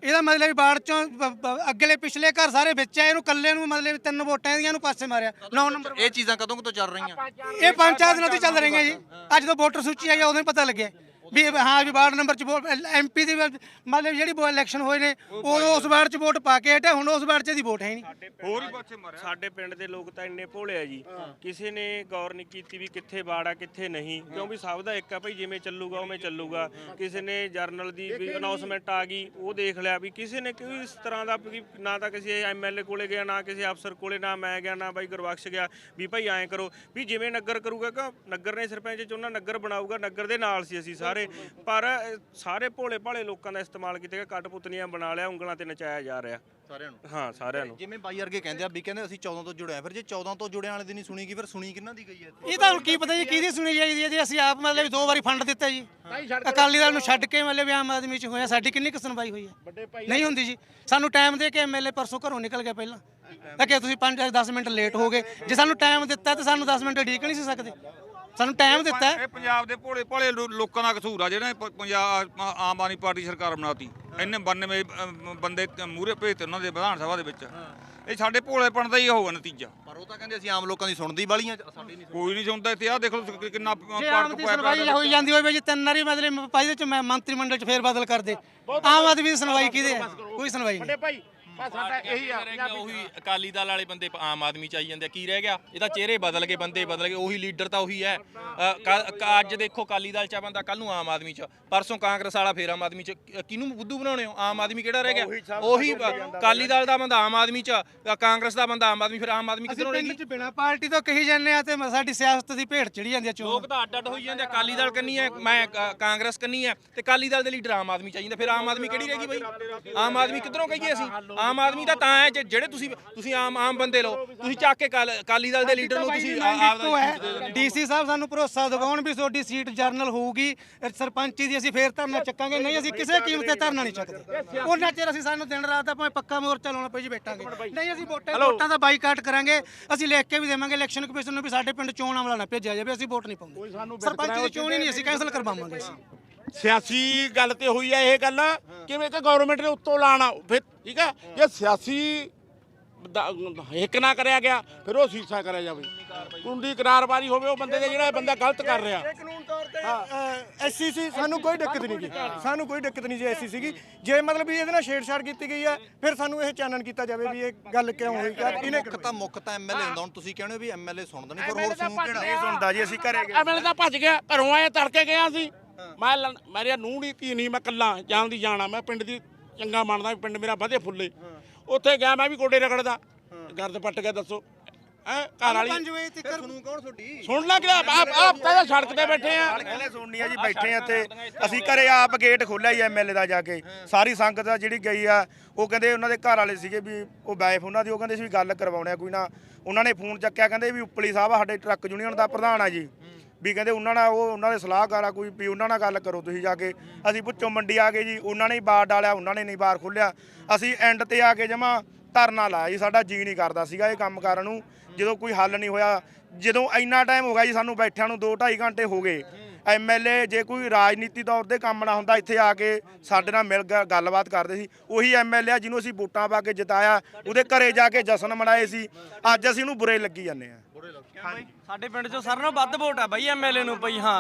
ਇਹਦਾ ਮਤਲਬ ਬਾੜ ਚੋਂ ਬ- ਬ- ਅੱਗਲੇ ਪਿਛਲੇ ਘਰ ਸਾਰੇ ਵਿੱਚ ਆ ਇਹਨੂੰ ਕੱਲੇ ਨੂੰ ਮਤਲਬ ਤਿੰਨ ਵੋਟਾਂ ਇਹਦੀਆਂ ਨੂੰ ਪਾਸੇ ਮਾਰਿਆ। 9 ਨੰਬਰ ਇਹ ਚੀਜ਼ਾਂ ਕਦੋਂ ਤੋਂ ਚੱਲ ਰਹੀਆਂ? ਇਹ ਪੰਜ ਚਾਰ ਦਿਨਾਂ ਤੋਂ ਚੱਲ ਰਹੀਆਂ ਜੀ। ਅੱਜ ਤੋਂ ਵੋਟਰ ਸੂਚੀ ਆਈ ਆ, ਉਦੋਂ ਹੀ ਪਤਾ ਲੱਗਿਆ। ਵੀ ਇਹ ਹਾਂ ਵੀ ਵਾਰਡ ਨੰਬਰ ਚ ਐਮਪੀ ਦੀ ਵ- ਮਤਲਬ ਜਿਹੜੀ ਇਲੈਕਸ਼ਨ ਹੋਏ ਨੇ ਉਦੋਂ ਉਸ ਵਾਰਡ ਚ ਵੋਟ ਪਾ ਕੇ ਹਟਿਆ ਹੁਣ ਉਸ ਵਾਰਡ ਚ ਦੀ ਵੋਟ ਹੈ ਨਹੀਂ। ਹੋਰ ਹੀ ਪਾਸੇ ਮਾਰਿਆ। ਸਾਡੇ ਪਿੰਡ ਦੇ ਲੋਕ ਤਾਂ ਇੰਨੇ ਭੋਲੇ ਆ ਜੀ। ਕਿਸੇ ਨੇ ਗੌਰ ਨਹੀਂ ਕੀਤੀ ਵੀ ਕਿੱਥੇ ਬਾੜਾ ਕਿੱਥੇ ਨਹੀਂ। ਕਿਉਂ ਵੀ ਸਭ ਦਾ ਇੱਕ ਆ ਭਾਈ ਜਿਵੇਂ ਚੱਲੂਗਾ ਉਵੇਂ ਚੱਲੂਗਾ। ਕਿਸੇ ਨੇ ਜਰਨਲ ਦੀ ਵੀ ਅਨਾਉਂਸਮੈਂਟ ਆ ਗਈ ਉਹ ਦੇਖ ਲਿਆ ਵੀ ਕਿਸੇ ਨੇ ਕੋਈ ਇਸ ਤਰ੍ਹਾਂ ਦਾ ਵੀ ਨਾ ਤਾਂ ਕਿਸੇ ਐਮਐਲਏ ਕੋਲੇ ਗਿਆ ਨਾ ਕਿਸੇ ਅਫਸਰ ਕੋਲੇ ਨਾ ਮੈਂ ਗਿਆ ਨਾ ਬਾਈ ਗੁਰਬਖਸ਼ ਗਿਆ ਵੀ ਭਾਈ ਐਂ ਕਰੋ। ਵੀ ਜਿਵੇਂ ਨਗਰ ਕਰੂਗਾ ਕਿ ਨਗਰ ਨੇ ਸਰਪੰਚ ਚੁਣਨਾ ਨਗਰ ਬਣਾਊਗਾ ਨਗਰ ਦੇ ਨਾਲ ਸੀ ਅਸੀਂ ਸਾਰੇ। ਪਰ ਅ, ਸਾਰੇ ਭੋਲੇ ਭਾਲੇ ਲੋਕਾਂ ਦਾ ਇਸਤੇਮਾਲ ਕੀਤਾ ਗਿਆ ਕਟਪੁਤਲੀਆਂ ਬਣਾ ਲਿਆ ਉਂਗਲਾਂ ਤੇ ਨਚਾਇਆ ਜਾ ਰਿਹਾ। ਸਾਰਿਆਂ ਨੂੰ? ਹਾਂ ਸਾਰਿਆਂ ਨੂੰ। ਜਿਵੇਂ ਬਾਈ ਵਰਗੇ ਕਹਿੰਦੇ ਆ ਵੀ ਕਹਿੰਦੇ ਅਸੀਂ 14 ਤੋਂ ਜੁੜੇ ਆ ਫਿਰ ਜੇ 14 ਤੋਂ ਜੁੜਿਆਂ ਵਾਲੇ ਦੀ ਨਹੀਂ ਸੁਣੀ ਗਈ ਫਿਰ ਸੁਣੀ ਕਿਹਨਾਂ ਦੀ ਗਈ ਹੈ ਇੱਥੇ? ਇਹ ਤਾਂ ਹੁਣ ਕੀ ਪਤਾ ਜੀ ਕਿਹਦੀ ਸੁਣੀ ਜਾਈਦੀ ਹੈ ਜੀ? ਅਸੀਂ ਆਪ ਮਤਲਬ ਵੀ ਦੋ ਵਾਰੀ ਫੰਡ ਦਿੱਤਾ ਜੀ। ਅਕਾਲੀ ਦਲ ਨੂੰ ਛੱਡ ਕੇ ਮਤਲਬ ਵੀ ਆਮ ਆਦਮੀ ਚ ਹੋਇਆ ਸਾਡੀ ਕਿੰਨੀ ਕੁ ਸੁਣਵਾਈ ਹੋਈ ਹੈ? ਨਹੀਂ ਹੁੰਦੀ ਜੀ। ਸਾਨੂੰ ਟਾਈਮ ਦੇ ਕੇ ਐਮਐਲਏ ਪਰਸੋਂ ਘਰੋਂ ਨਿਕਲ ਗਿਆ ਪਹਿਲਾਂ। ਤਾਂ ਕਿ ਤੁਸੀਂ 5 10 ਮਿੰਟ ਲੇਟ ਹੋ ਗਏ। ਜੇ ਸਾਨੂੰ ਟਾਈਮ ਦਿੱਤਾ ਤਾਂ ਸਾਨੂੰ 10 ਮਿੰਟ ਉਡੀਕ ਨਹੀਂ ਸੀ ਸਕਦੇ। ਸਾਨੂੰ ਟਾਈਮ ਦਿੱਤਾ ਹੈ। ਇਹ ਪੰਜਾਬ ਦੇ ਭੋਲੇ ਭਾਲੇ ਲੋ- ਲੋਕਾਂ ਦਾ ਕਸੂਰ ਆ ਜਿਹੜਾ ਪ- ਪੰਜਾਬ ਆ- ਆਮ ਆਦਮੀ ਪਾਰਟੀ ਸਰਕਾਰ ਬਣਾਤੀ। ਇਹਨੇ 92 ਅਮ, ਬੰਦੇ ਮੂਰੇ ਭੇਜਤੇ ਉਹਨਾਂ ਦੇ ਵਿਧਾਨ ਸਭਾ ਦੇ ਵਿੱਚ। ਇਹ ਸਾਡੇ ਭੋਲੇਪਣ ਦਾ ਹੀ ਹੋਊਗਾ ਨਤੀਜਾ। ਪਰ ਉਹ ਤਾਂ ਕਹਿੰਦੇ ਅਸੀਂ ਆਮ ਲੋਕਾਂ ਦੀ ਸੁਣਦੀ ਵਾਲੀਆਂ ਸਾਡੀ ਨਹੀਂ ਕੋਈ ਨਹੀਂ ਸੁਣਦਾ ਇੱਥੇ। ਆ ਦੇਖ ਲਓ ਕਿ- ਕਿੰਨਾ ਜੇ ਆਮ ਦੀ ਸੁਣਵਾਈ ਹੋਈ ਜਾਂਦੀ ਹੋਵੇ ਜੀ ਤਿੰਨ ਵਾਰੀ ਮਤਲਬ ਪਾਈ ਦੇ ਚ ਮੈਂ ਮੰਤਰੀ ਮੰਡਲ ਚ ਫੇਰ ਬਦਲ ਕਰਦੇ ਆਮ ਆਦਮੀ ਦੀ ਸੁਣਵਾਈ ਕਿਹਦੇ ਕੋਈ ਸੁਣਵਾਈ ਨਹੀਂ। ਭਾਈ ਬਸ ਸਾਡਾ ਇਹੀ ਆ ਰਹਿ ਗਿਆ ਉਹੀ ਅਕਾਲੀ ਦਲ ਵਾਲੇ ਬੰਦੇ ਆਮ ਆਦਮੀ ਚ ਆਈ ਜਾਂਦੇ ਆ। ਕੀ ਰਹਿ ਗਿਆ? ਇਹਦਾ ਚਿਹਰੇ ਬਦਲ ਗਏ ਬੰਦੇ ਬਦਲ ਗਏ ਉਹੀ ਲੀਡਰ ਤਾਂ ਉਹੀ ਹੈ। ਅ, ਕੱਲ੍ਹ- ਕ- ਅੱਜ ਦੇਖੋ ਅਕਾਲੀ ਦਲ ਚ ਆ ਬੰਦਾ ਕੱਲ ਨੂੰ ਆਮ ਆਦਮੀ ਚ। ਪਰਸੋਂ ਕਾਂਗਰਸ ਵਾਲਾ ਫੇਰ ਆਮ ਆਦਮੀ ਚ। ਅ, ਕਿਹਨੂੰ ਬੁੱਧੂ ਬਣਾਉਣੇ ਹੋ? ਆਮ ਆਦਮੀ ਕਿਹੜਾ ਰਹਿ ਗਿਆ? ਉਹੀ ਅ, ਅਕਾਲੀ ਦਲ ਦਾ ਬੰਦਾ ਆਮ ਆਦਮੀ ਚ। ਅ, ਕਾਂਗਰਸ ਦਾ ਬੰਦਾ ਆਮ ਆਦਮੀ ਫਿਰ ਆਮ ਆਦਮੀ ਅਸੀਂ ਕਿੱਧਰੋਂ ਪਿੰਡ ਰਹੇਗੀ ਚ ਬਿਨਾ ਪਾਰਟੀ ਤੋਂ ਕਹੀ ਜਾਂਦੇ ਆ ਤੇ ਮ- ਸਾਡੀ ਸਿਆਸਤ ਦੀ ਭੇਟ ਚੜੀ ਜਾਂਦੀ ਆ ਚੋਣ। ਲੋਕ ਤਾਂ ਅੱਡ ਅੱਡ ਹੋਈ ਜਾਂਦੇ ਆ, ਅਕਾਲੀ ਦਲ ਕੰਨੀ ਹੈ ਮੈਂ ਕ- ਕਾਂਗਰਸ ਕੰਨੀ ਹੈ। ਤੇ ਅਕਾਲੀ ਦਲ ਦੇ ਲੀਡਰ ਆਮ ਆਦਮੀ ਚਾਹੀਦਾ। ਫਿਰ ਆਮ ਆਦਮੀ ਕਿਹੜੀ ਰਹਿ ਗਈ ਬਈ? ਆਮ ਆਦਮੀ ਕਿੱਧਰੋਂ ਕਹੀਏ ਅਸੀਂ? ਆਮ ਆਦਮੀ ਤਾਂ ਤਾਂ ਹੈ ਜੇ- ਜਿਹੜੇ ਤੁਸੀਂ ਤੁਸੀਂ ਆਮ ਆਮ ਬੰਦੇ ਲਓ ਤੁਸੀਂ ਚੱਕ ਕੇ ਅਕਾਲੀ ਦਲ ਦੇ ਲੀਡਰ ਨੂੰ ਤੁਸੀਂ ਆਪ ਡੀਸੀ ਸਾਹਿਬ ਸਾਨੂੰ ਭਰੋਸਾ ਦਿਵਾਉਣ ਵੀ ਤੁਹਾਡੀ ਸੀਟ ਜਰਨਲ ਹੋਊਗੀ ਸਰਪੰਚੀ ਦੀ ਅਸੀਂ ਫੇਰ ਧਰਨਾ ਚੱਕਾਂਗੇ ਨਹੀਂ ਅਸੀਂ ਕਿਸੇ ਕੀਮਤ ਤੇ ਧਰਨਾ ਨਹੀਂ ਚੱਕਦੇ। ਉਹਨਾਂ ਚਿਰ ਅਸੀਂ ਸਾਨੂੰ ਦਿਨ ਰਾਤ ਦਾ ਭਾਵੇਂ ਪੱਕਾ ਮੋਰਚਾ ਲਾਉਣਾ ਪਈ ਜੀ ਬੈਠਾਂਗੇ। ਨਹੀਂ ਅਸੀਂ ਵੋਟਾਂ ਵੋਟਾਂ ਦਾ ਬਾਈਕਾਟ ਕਰਾਂਗੇ ਅਸੀਂ ਲਿਖ ਕੇ ਵੀ ਦੇਵਾਂਗੇ ਇਲੈਕਸ਼ਨ ਕਮਿਸ਼ਨ ਨੂੰ ਵੀ ਸਾਡੇ ਪਿੰਡ ਚੋਣ ਆਮਲਾ ਨਾ ਭੇਜਿਆ ਜਾਵੇ ਅਸੀਂ ਵੋਟ ਨਹੀਂ ਪਾਉਂਦੇ। ਸਰਪੰਚ ਦੀ ਚੋਣ ਹੀ ਨਹੀਂ ਅਸੀਂ ਕੈਂਸਲ ਕਰਵਾਵਾਂਗੇ ਅਸੀਂ। ਸਿਆਸੀ ਗੱਲ ਤੇ ਹੋਈ ਆ ਇਹ ਗੱਲ ਕਿਵੇਂ ਕਿ ਗਵਰਨਮੈਂਟ ਨੇ ਉੱਤੋਂ ਲਾਣਾ ਫਿਰ ਠੀਕ ਹੈ ਜੇ ਸਿਆਸੀ ਦਾ- ਹਿੱਕ ਨਾ ਕਰਿਆ ਗਿਆ ਫਿਰ ਉਹ ਸੀਸਾ ਕਰਿਆ ਜਾਵੇ। ਕੁੰਡੀ ਕਰਾਰਵਾਰੀ ਹੋਵੇ ਉਹ ਬੰਦੇ ਦੇ ਜਿਹੜਾ ਬੰਦਾ ਗਲਤ ਕਰ ਰਿਹਾ। ਕਾਨੂੰਨ ਤੌਰ ਤੇ ਐਸਸੀ ਸੀ ਸਾਨੂੰ ਕੋਈ ਦਿੱਕਤ ਨਹੀਂ ਗੀ ਸਾਨੂੰ ਕੋਈ ਦਿੱਕਤ ਨਹੀਂ ਜੀ ਐਸਸੀ ਸੀਗੀ। ਜੇ ਮਤਲਬ ਵੀ ਇਹਦੇ ਨਾਲ ਛੇੜਛਾੜ ਕੀਤੀ ਗਈ ਹੈ ਫਿਰ ਸਾਨੂੰ ਇਹ ਚਾਨਣ ਕੀਤਾ ਜਾਵੇ ਵੀ ਇਹ ਗੱਲ ਕਿਉਂ ਹੋਈ ਕਿ ਇਹਨੇ ਮੁੱਖ ਤਾਂ ਮੁੱਖ ਤਾਂ ਐਮਐਲਏ ਹੁੰਦਾ ਹੁਣ ਤੁਸੀਂ ਕਹਿੰਦੇ ਹੋ ਵੀ ਐਮਐਲਏ ਸੁਣਦਾ ਨਹੀਂ ਪਰ ਹੋਰ ਸੁਣੂ ਕਿਹੜਾ? ਸੁਣਦਾ ਜੀ ਅਸੀਂ ਘਰੇ ਐਮਐਲਏ ਤਾਂ ਭੱਜ ਗਿਆ ਘਰੋਂ ਆਏ ਤੜਕੇ ਗਿਆ ਸੀ ਮੈਂ ਲੰ- ਮੇਰੇ ਨੂੰਹ ਦੀ ਧੀ ਨਹੀਂ ਮੈਂ ਕੱਲਾ ਜਾਣ ਦੀ ਜਾਣਾ ਮੈਂ ਪਿੰਡ ਦੀ ਚੰਗਾ ਮੰਨਦਾ ਵੀ ਪਿੰਡ ਮੇਰਾ ਵਧੇ ਫੁੱਲੇ। ਉੱਥੇ ਗਿਆ ਮੈਂ ਵੀ ਗੋਡੇ ਰਗੜਦਾ। ਗਰਦ ਪੱਟ ਗਿਆ ਦੱਸੋ। ਹੈ ਘਰ ਵਾਲੀ 5 ਵਜੇ ਤੱਕ ਸੁਣੂ ਕੌਣ ਤੁਹਾਡੀ? ਸੁਣ ਲੱਗ ਗਿਆ ਆਪ ਆਪ ਤਾਂ ਸੜਕ ਤੇ ਬੈਠੇ ਆ। ਕਹਿੰਦੇ ਸੁਣਨੀ ਆ ਜੀ ਬੈਠੇ ਆ ਤੇ ਅਸੀਂ ਘਰੇ ਆਪ ਗੇਟ ਖੋਲਿਆ ਜੀ ਐਮਐਲਏ ਦਾ ਜਾ ਕੇ। ਸਾਰੀ ਸੰਗਤ ਆ ਜਿਹੜੀ ਗਈ ਆ ਉਹ ਕਹਿੰਦੇ ਉਹਨਾਂ ਦੇ ਘਰ ਵਾਲੇ ਸੀਗੇ ਵੀ ਉਹ ਵਾਈਫ ਉਹਨਾਂ ਦੀ ਉਹ ਕਹਿੰਦੇ ਸੀ ਵੀ ਗੱਲ ਕਰਵਾਉਣੇ ਆ ਕੋਈ ਨਾ। ਉਹਨਾਂ ਨੇ ਫੋਨ ਚੱਕਿਆ ਕਹਿੰਦੇ ਵੀ ਉੱਪਲੀ ਸਾਹਿਬ ਆ ਸਾਡੇ ਟਰੱਕ ਯੂਨੀਅਨ ਦਾ ਪ੍ਰਧਾਨ ਆ ਜੀ। ਵੀ ਕਹਿੰਦੇ ਉਹਨਾਂ ਨਾਲ ਉਹ ਉਹਨਾਂ ਦੇ ਸਲਾਹਕਾਰ ਆ ਕੋਈ ਵੀ ਉਹਨਾਂ ਨਾਲ ਗੱਲ ਕਰੋ ਤੁਸੀਂ ਜਾ ਕੇ। ਅਸੀਂ ਪੁੱਛੋ ਮੰਡੀ ਆ ਗਏ ਜੀ, ਉਹਨਾਂ ਨੇ ਹੀ ਬਾਰ ਡਾਲਿਆ, ਉਹਨਾਂ ਨੇ ਨਹੀਂ ਬਾਰ ਖੋਲਿਆ ਅਸੀਂ ਐਂਡ ਤੇ ਆ ਕੇ ਜਮਾ ਧਰਨਾ ਲਾਇਆ ਜੀ, ਸਾਡਾ ਜੀ ਨਹੀਂ ਕਰਦਾ ਸੀਗਾ ਇਹ ਕੰਮ ਕਰਨ ਨੂੰ। ਜਦੋਂ ਕੋਈ ਹੱਲ ਨਹੀਂ ਹੋਇਆ, ਜਦੋਂ ਇੰਨਾ ਟਾਈਮ ਹੋ ਗਿਆ ਜੀ, ਸਾਨੂੰ ਬੈਠਿਆਂ ਨੂੰ 2 2.5 ਘੰਟੇ ਹੋ ਗਏ। ਐਮਐਲਏ ਜੇ ਕੋਈ ਰਾਜਨੀਤੀ ਤੌਰ ਤੇ ਕੰਮ ਨਾ ਹੁੰਦਾ, ਇੱਥੇ ਆ ਕੇ ਸਾਡੇ ਨਾਲ ਮਿਲ ਗੱਲਬਾਤ ਕਰਦੇ ਸੀ। ਉਹੀ ਐਮਐਲਏ ਆ ਜਿਹਨੂੰ ਅਸੀਂ ਵੋਟਾਂ ਪਾ ਕੇ ਜਿਤਾਇਆ, ਉਹਦੇ ਘਰੇ ਜਾ ਕੇ ਜਸ਼ਨ ਮਨਾਏ ਸੀ। ਅੱਜ ਅਸੀਂ ਉਹਨੂੰ ਬੁਰੇ ਲੱਗੀ ਜਾਂਦੇ ਆ ਸਾਡੇ ਪਿੰਡ ਚੋਂ ਸਾਰਿਆਂ ਨਾਲੋਂ ਵੱਧ ਵੋਟ ਆ ਬਾਈ ਐਮਐਲਏ ਨੂੰ ਪਈ ਹਾਂ।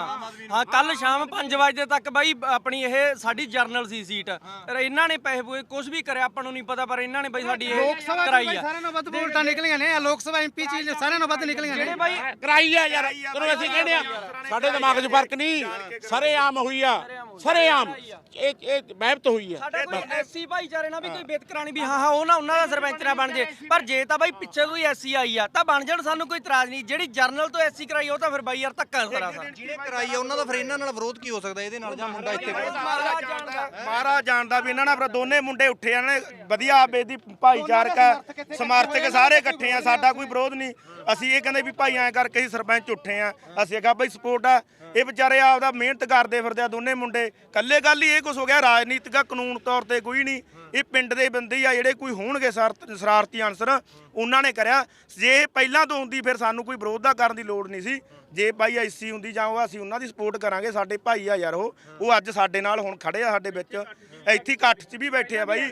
ਹਾਂ ਕੱਲ ਸ਼ਾਮ 5 ਵਜੇ ਤੱਕ ਬਾਈ ਆਪਣੀ ਇਹ ਸਾਡੀ ਜਰਨਲ ਸੀ ਸੀਟ। ਇਹਨਾਂ ਨੇ ਪੈਸੇ ਪੂਏ ਕੁਝ ਵੀ ਕਰਿਆ ਆਪਾਂ ਨੂੰ ਨਹੀਂ ਪਤਾ ਪਰ ਇਹਨਾਂ ਨੇ ਬਾਈ ਸਾਡੀ ਇਹ ਕਰਾਈ ਬਾਈ ਆ ਸਾਰਿਆਂ ਨਾਲੋਂ ਵੱਧ ਵੋਟਾਂ ਨਿਕਲੀਆਂ ਨੇ ਲੋਕ ਸਭਾ ਐਮਪੀ ਚ ਸਾਰਿਆਂ ਨਾਲੋਂ ਵੱਧ ਨਿਕਲੀਆਂ ਨੇ। ਬਾਈ ਕਰਾਈ ਆ ਯਾਰ ਤੈਨੂੰ ਅਸੀਂ ਕਹਿੰਦੇ ਆ ਸਾਡੇ ਦਿਮਾਗ 'ਚ ਫ਼ਰਕ ਨਹੀਂ ਸਾਰੇ ਆਮ ਹੋਈ ਆ। ਸਾਰੇ ਆਮ ਇਹ ਇਹ ਮਹਿਬਤ ਹੋਈ ਆ। ਸਾਡਾ ਕੋਈ ਐਸਸੀ ਭਾਈਚਾਰੇ ਨਾਲ ਵੀ ਕੋਈ ਬੇਤਕਰਾਣੀ ਵੀ ਹਾਂ ਹਾਂ ਉਹ ਨਾ ਉਹਨਾਂ ਦਾ ਸਰਪੰਚ ਨਾ ਬਣ ਜੇ। ਪਰ ਜੇ ਤਾਂ ਬਾਈ ਪਿੱਛੇ ਕੋਈ ਐਸਸੀ ਆਈ ਆ ਤਾਂ ਬਣ ਜਾਣ ਸਾਨੂੰ ਕੋਈ ਇਤਰਾਜ਼ ਨਹੀਂ। ਜਿਹੜੀ ਜਰਨਲ ਤੋਂ ਐਸਸੀ ਕਰਾਈ ਉਹ ਤਾਂ ਫਿਰ ਬਾਈ ਯਾਰ ਧੱਕਾ ਸਰਾਸਰ ਜਿਹਨੇ ਕਰਾਈ ਆ ਉਹਨਾਂ ਦਾ ਫਿਰ ਇਹਨਾਂ ਨਾਲ ਵਿਰੋਧ ਕੀ ਹੋ ਸਕਦਾ? ਇਹਦੇ ਨਾਲ ਜਾਂ ਮੁੰਡਾ ਇੱਥੇ ਮਹਾਰਾਜ ਜਾਣਦਾ। ਵੀ ਇਹਨਾਂ ਨਾਲ ਫਿਰ ਦੋਨੇ ਮੁੰਡੇ ਉੱਠੇ ਆ ਨੇ ਵਧੀਆ ਆਪੇ ਦੀ ਭਾਈਚਾਰਕ ਆ, ਸਮਰਥਕ ਸਾਰੇ ਇਕੱਠੇ ਆ ਸਾਡਾ ਕੋਈ ਵਿਰੋਧ ਨਹੀਂ। ਅਸੀਂ ਇਹ ਕਹਿੰਦੇ ਵੀ ਭਾਈ ਐਂ ਕਰਕੇ ਅਸੀਂ ਸਰਪੰਚ ਉੱਠੇ ਆ। ਅਸੀਂ ਕਿਹਾ ਬਈ ਸਪੋਰਟ ਆ। ਇਹ ਵਿਚਾਰੇ ਆਪਦਾ ਮਿਹਨਤ ਕਰਦੇ ਫਿਰਦੇ ਆ ਦੋਨੇ ਮੁੰਡੇ। ਹੈ ਕੱਲੇ ਗੱਲ ਹੀ ਇਹ ਕੁਝ ਹੋ ਗਿਆ, ਰਾਜਨੀਤਿਕ ਕਾਨੂੰਨ ਤੌਰ ਤੇ ਕੋਈ ਨਹੀਂ। ਇਹ ਪਿੰਡ ਦੇ ਬੰਦੇ ਆ ਜਿਹੜੇ ਕੋਈ ਹੋਣਗੇ ਸ਼ਰਾਰਤੀ ਅਨਸਰ, ਉਹਨਾਂ ਨੇ ਕਰਿਆ। ਜੇ ਪਹਿਲਾਂ ਤੋਂ ਹੁੰਦੀ, ਫਿਰ ਸਾਨੂੰ ਕੋਈ ਵਿਰੋਧ ਦਾ ਕਰਨ ਦੀ ਲੋੜ ਨਹੀਂ ਸੀ। ਜੇ ਭਾਈ ਐਸੀ ਹੁੰਦੀ ਜਾਂ ਉਹ, ਅਸੀਂ ਉਹਨਾਂ ਦੀ ਸਪੋਰਟ ਕਰਾਂਗੇ, ਸਾਡੇ ਭਾਈ ਆ ਯਾਰ ਉਹ। ਉਹ ਅੱਜ ਸਾਡੇ ਨਾਲ ਹੁਣ ਖੜੇ ਆ ਸਾਡੇ ਵਿੱਚ। ਇੱਥੇ ਇਕੱਠ 'ਚ ਵੀ ਬੈਠੇ ਆ ਬਾਈ।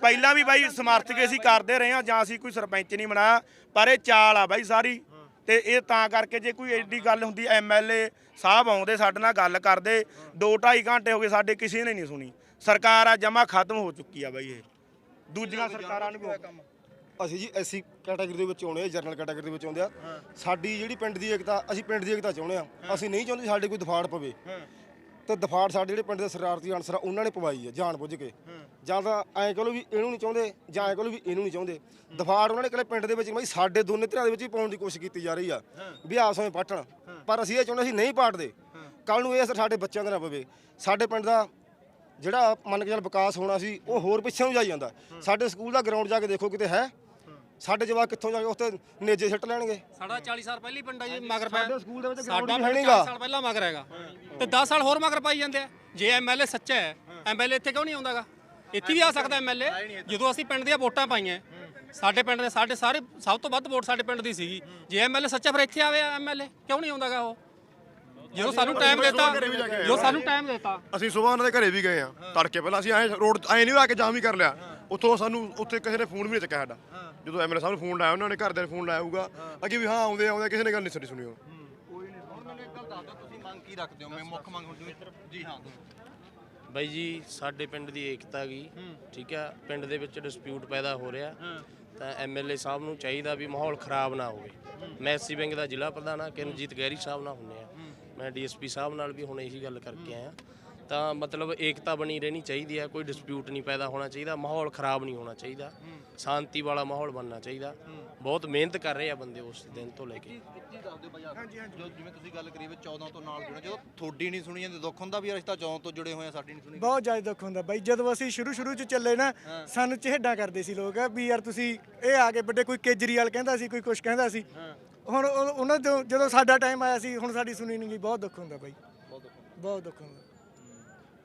ਪਹਿਲਾਂ ਵੀ ਬਾਈ ਸਮਰਥਕ ਅਸੀਂ ਕਰਦੇ ਰਹੇ ਆ, ਜਾਂ ਅਸੀਂ ਕੋਈ ਸਰਪੰਚ ਨਹੀਂ ਬਣਾਇਆ। ਪਰ ਇਹ ਚਾਲ ਆ ਬਾਈ ਸਾਰੀ। ਤੇ ਇਹ ਤਾਂ ਕਰਕੇ ਜੇ ਕੋਈ ਐਡੀ ਗੱਲ ਹੁੰਦੀ ਐਮਐਲਏ ਸਾਹਿਬ ਆਉਂਦੇ ਸਾਡੇ ਨਾਲ ਗੱਲ ਕਰਦੇ 2.5 ਘੰਟੇ ਹੋ ਗਏ ਸਾਡੇ ਕਿਸੇ ਨੇ ਨਹੀਂ ਸੁਣੀ। ਸਰਕਾਰ ਆ ਜਮਾ ਖਤਮ ਹੋ ਚੁੱਕੀ ਆ ਬਾਈ ਇਹ। ਦੂਜੀਆਂ ਸਰਕਾਰਾਂ ਨੂੰ ਅਸੀਂ ਜੀ ਐਸੀ ਕੈਟਾਗਰੀ ਦੇ ਵਿੱਚ ਆਉਣੇ ਆ ਜਨਰਲ ਕੈਟਾਗਰੀ ਦੇ ਵਿੱਚ ਆਉਂਦੇ ਆ। ਸਾਡੀ ਜਿਹੜੀ ਪਿੰਡ ਦੀ ਏਕਤਾ ਅਸੀਂ ਪਿੰਡ ਦੀ ਏਕਤਾ ਚਾਹੁੰਦੇ ਆ। ਅਸੀਂ ਨਹੀਂ ਚਾਹੁੰਦੇ ਸਾਡੇ ਕੋਈ ਦਫਾੜ ਪਵੇ। ਤੇ ਦਫਾੜ ਸਾਡੇ ਜਿਹੜੇ ਪਿੰਡ ਦੇ ਸ਼ਰਾਰਤੀ ਅਨਸਰ ਆ ਉਹਨਾਂ ਨੇ ਪਵਾਈ ਆ ਜਾਣ ਬੁੱਝ ਕੇ। ਜਾਂ ਤਾਂ ਐਂ ਕਹੋ ਵੀ ਇਹਨੂੰ ਨਹੀਂ ਚਾਹੁੰਦੇ ਜਾਂ ਐਂ ਕਹੋ ਵੀ ਇਹਨੂੰ ਨਹੀਂ ਚਾਹੁੰਦੇ। ਦਫਾੜ ਉਹਨਾਂ ਨੇ ਇਕੱਲੇ ਪਿੰਡ ਦੇ ਵਿੱਚ ਬਈ ਸਾਡੇ ਦੋਨੇ ਧਿਰਾਂ ਦੇ ਵਿੱਚ ਵੀ ਪਾਉਣ ਦੀ ਕੋਸ਼ਿਸ਼ ਕੀਤੀ ਜਾ ਰਹੀ ਆ। ਵੀ ਵਿੱਚ ਪਾਟਣ। ਪਰ ਅਸੀਂ ਇਹ ਚਾਹੁੰਦੇ ਅਸੀਂ ਨਹੀਂ ਪਾਟਦੇ। ਕੱਲ ਨੂੰ ਇਹ ਅਸਰ ਸਾਡੇ ਬੱਚਿਆਂ ਦੇ ਨਾ ਪਵੇ। ਸਾਡੇ ਪਿੰਡ ਦਾ ਜਿਹੜਾ ਮੰਨ ਕੇ ਚੱਲ ਵਿਕਾਸ ਹੋਣਾ ਸੀ ਉਹ ਹੋਰ ਪਿੱਛੇ ਨੂੰ ਜਾਈ ਜਾਂਦਾ। ਸਾਡੇ ਸਕੂਲ ਦਾ ਗਰਾਊਂਡ ਜਾ ਕੇ ਦੇਖੋ ਕਿਤੇ ਹੈ। ਸਾਡੇ ਜਵਾਕ ਕਿੱਥੋਂ ਜਾ ਕੇ ਉੱਥੇ ਨੇਜੇ ਸਿੱਟ ਲੈਣਗੇ। ਸਾਡਾ 40 ਸਾਲ ਪਹਿਲੀ ਪਿੰਡ ਆ ਜੀ। ਮਗਰ ਪੈ ਸਾਡੇ ਸਕੂਲ ਦੇ ਵਿੱਚ ਸਾਡਾ ਗਰਾਊਂਡ ਵੀ ਹੈ ਪਿੰਡ ਨਹੀਂਗਾ 40 ਸਾਲ ਪਹਿਲਾਂ ਮਗਰ ਹੈਗਾ। ਤੇ 10 ਸਾਲ ਹੋਰ ਮਗਰ ਪਾਈ ਜਾਂਦੇ ਆ। ਜੇ ਐਮਐਲਏ ਸੱਚਾ ਹੈ ਐਮਐਲਏ ਇੱਥੇ ਕਿਉਂ ਨਹੀਂ ਆਉਂਦਾਗਾ? ਇੱਥੇ ਵੀ ਆ ਸਕਦਾ ਐਮਐਲਏ ਜਦੋਂ ਅਸੀਂ ਪਿੰਡ ਦੀਆਂ ਵੋਟਾਂ ਪਾਈਆਂ ਸਾਡੇ ਪਿੰਡ ਦੇ ਸਾਡੇ ਸਾਰੇ ਸਭ ਤੋਂ ਵੱਧ ਵੋਟ ਸਾਡੇ ਪਿੰਡ ਦੀ ਸੀਗੀ। ਜੇ ਐਮਐਲਏ ਸੱਚਾ ਫਿਰ ਇੱਥੇ ਆਵੇ ਐਮਐਲਏ ਕਿਉਂ ਨਹੀਂ ਆਉਂਦਾਗਾ ਉਹ? ਜਦੋਂ ਸਾਨੂੰ ਟਾਈਮ ਦਿੱਤਾ ਜਦੋਂ ਸਾਨੂੰ ਟਾਈਮ ਦਿੱਤਾ ਅਸੀਂ ਸਵੇਰ ਉਹਨਾਂ ਦੇ ਘਰੇ ਵੀ ਗਏ ਆ ਤੜਕੇ ਪਹਿਲਾਂ ਅਸੀਂ ਐ ਰੋਡ ਐ ਨਹੀਂ ਆ ਕੇ ਜਾਮ ਹੀ ਕਰ ਲਿਆ। ਉੱਥੋਂ ਸਾਨੂੰ ਉੱਥੇ ਕਿਸੇ ਨੇ ਫੋਨ ਵੀ ਨਹੀਂ ਚੱਕਿਆ ਸਾਡਾ। ਜਦੋਂ ਐਮਐਲਏ ਸਾਹਿਬ ਨੂੰ ਫੋਨ ਲਾਇਆ ਉਹਨਾਂ ਨੇ ਘਰਦਿਆਂ ਨੇ ਫੋਨ ਲਾਇਆ ਹੋਊਗਾ। ਅੱਗੇ ਵੀ ਹਾਂ ਆਉਂਦੇ ਆਉਂਦੇ ਕਿਸੇ ਨੇ ਗੱਲ ਨਹੀਂ ਸੁਣੀ ਸੁਣੀ ਉਹ। ਤੁਸੀਂ ਮੰਗ ਕੀ ਰੱਖਦੇ ਹੋ? ਮੈਂ ਮੁੱਖ ਮੰਗ ਹੁਣ ਜੀ ਹਾਂ ਬਾਈ ਜੀ ਸਾਡੇ ਪਿੰਡ ਦੀ ਏਕਤਾ ਗਈ ਠੀਕ ਆ? ਪਿੰਡ ਦੇ ਵਿੱਚ ਡਿਸਪਿਊਟ ਪੈਦਾ ਹੋ ਰਿਹਾ। ਤਾਂ ਐਮਐਲਏ ਸਾਹਿਬ ਨੂੰ ਚਾਹੀਦਾ ਵੀ ਮਾਹੌਲ ਖਰਾਬ ਨਾ ਹੋਵੇ। ਮੈਂ ਐਸਸੀ ਬੈਂਕ ਦਾ ਜ਼ਿਲ੍ਹਾ ਪ੍ਰਧਾਨ ਆ ਕਿਰਨਜੀਤ ਗੈਰੀ ਸਾਹਿਬ ਨਾਲ ਹੁੰਨੇ ਆ। ਮੈਂ ਡੀਐਸਪੀ ਸਾਹਿਬ ਨਾਲ ਵੀ ਹੁਣ ਇਹੀ ਗੱਲ ਕਰਕੇ ਆਇਆ। ਤਾਂ ਮਤਲਬ ਏਕਤਾ ਬਣੀ ਰਹਿਣੀ ਚਾਹੀਦੀ ਹੈ ਕੋਈ ਡਿਸਪਿਊਟ ਨਹੀਂ ਪੈਦਾ ਹੋਣਾ ਚਾਹੀਦਾ ਮਾਹੌਲ ਖਰਾਬ ਨਹੀਂ ਹੋਣਾ ਚਾਹੀਦਾ ਸ਼ਾਂਤੀ ਵਾਲਾ ਮਾਹੌਲ ਬਣਨਾ ਚਾਹੀਦਾ। ਬਹੁਤ ਮਿਹਨਤ ਕਰ ਰਹੇ ਆ ਬੰਦੇ ਉਸ ਦਿਨ ਤੋਂ ਲੈ ਕੇ। ਜੀ ਦੱਸ ਦਿਓ ਬਾਈ ਜੋ ਜਿਵੇਂ ਤੁਸੀਂ ਗੱਲ ਕਰੀ ਵੀ 14 ਤੋਂ ਨਾਲ ਜੁੜੇ ਜਦੋਂ ਤੁਹਾਡੀ ਨਹੀਂ ਸੁਣੀ ਜਾਂਦੀ ਦੁੱਖ ਹੁੰਦਾ ਵੀ ਯਾਰ ਅਸੀਂ ਤਾਂ 14 ਤੋਂ ਜੁੜੇ ਹੋਏ ਆ ਸਾਡੀ ਨਹੀਂ ਸੁਣੀ। ਬਹੁਤ ਜ਼ਿਆਦਾ ਦੁੱਖ ਹੁੰਦਾ ਬਾਈ ਜਦੋਂ ਅਸੀਂ ਸ਼ੁਰੂ ਸ਼ੁਰੂ ਚ ਚੱਲੇ ਨਾ ਸਾਨੂੰ ਚਿਹੜਾ ਕਰਦੇ ਸੀ ਲੋਕ ਵੀ ਯਾਰ ਤੁਸੀਂ ਇਹ ਆ ਕੇ ਵੱਡੇ ਕੋਈ ਕੇਜਰੀਵਾਲ ਕਹਿੰਦਾ ਸੀ ਕੋਈ ਕੁਝ ਕਹਿੰਦਾ ਸੀ। ਹੁਣ ਉਹ- ਉਹਨਾਂ ਤੋਂ ਜਦੋਂ ਸਾਡਾ ਟਾਈਮ ਆਇਆ ਸੀ ਹੁਣ ਸਾਡੀ ਸੁਣੀ ਨਹੀਂ ਗਈ ਬਹੁਤ ਦੁੱਖ ਹੁੰਦਾ ਬਾਈ। ਬਹੁਤ ਦੁੱਖ ਹੁੰਦਾ।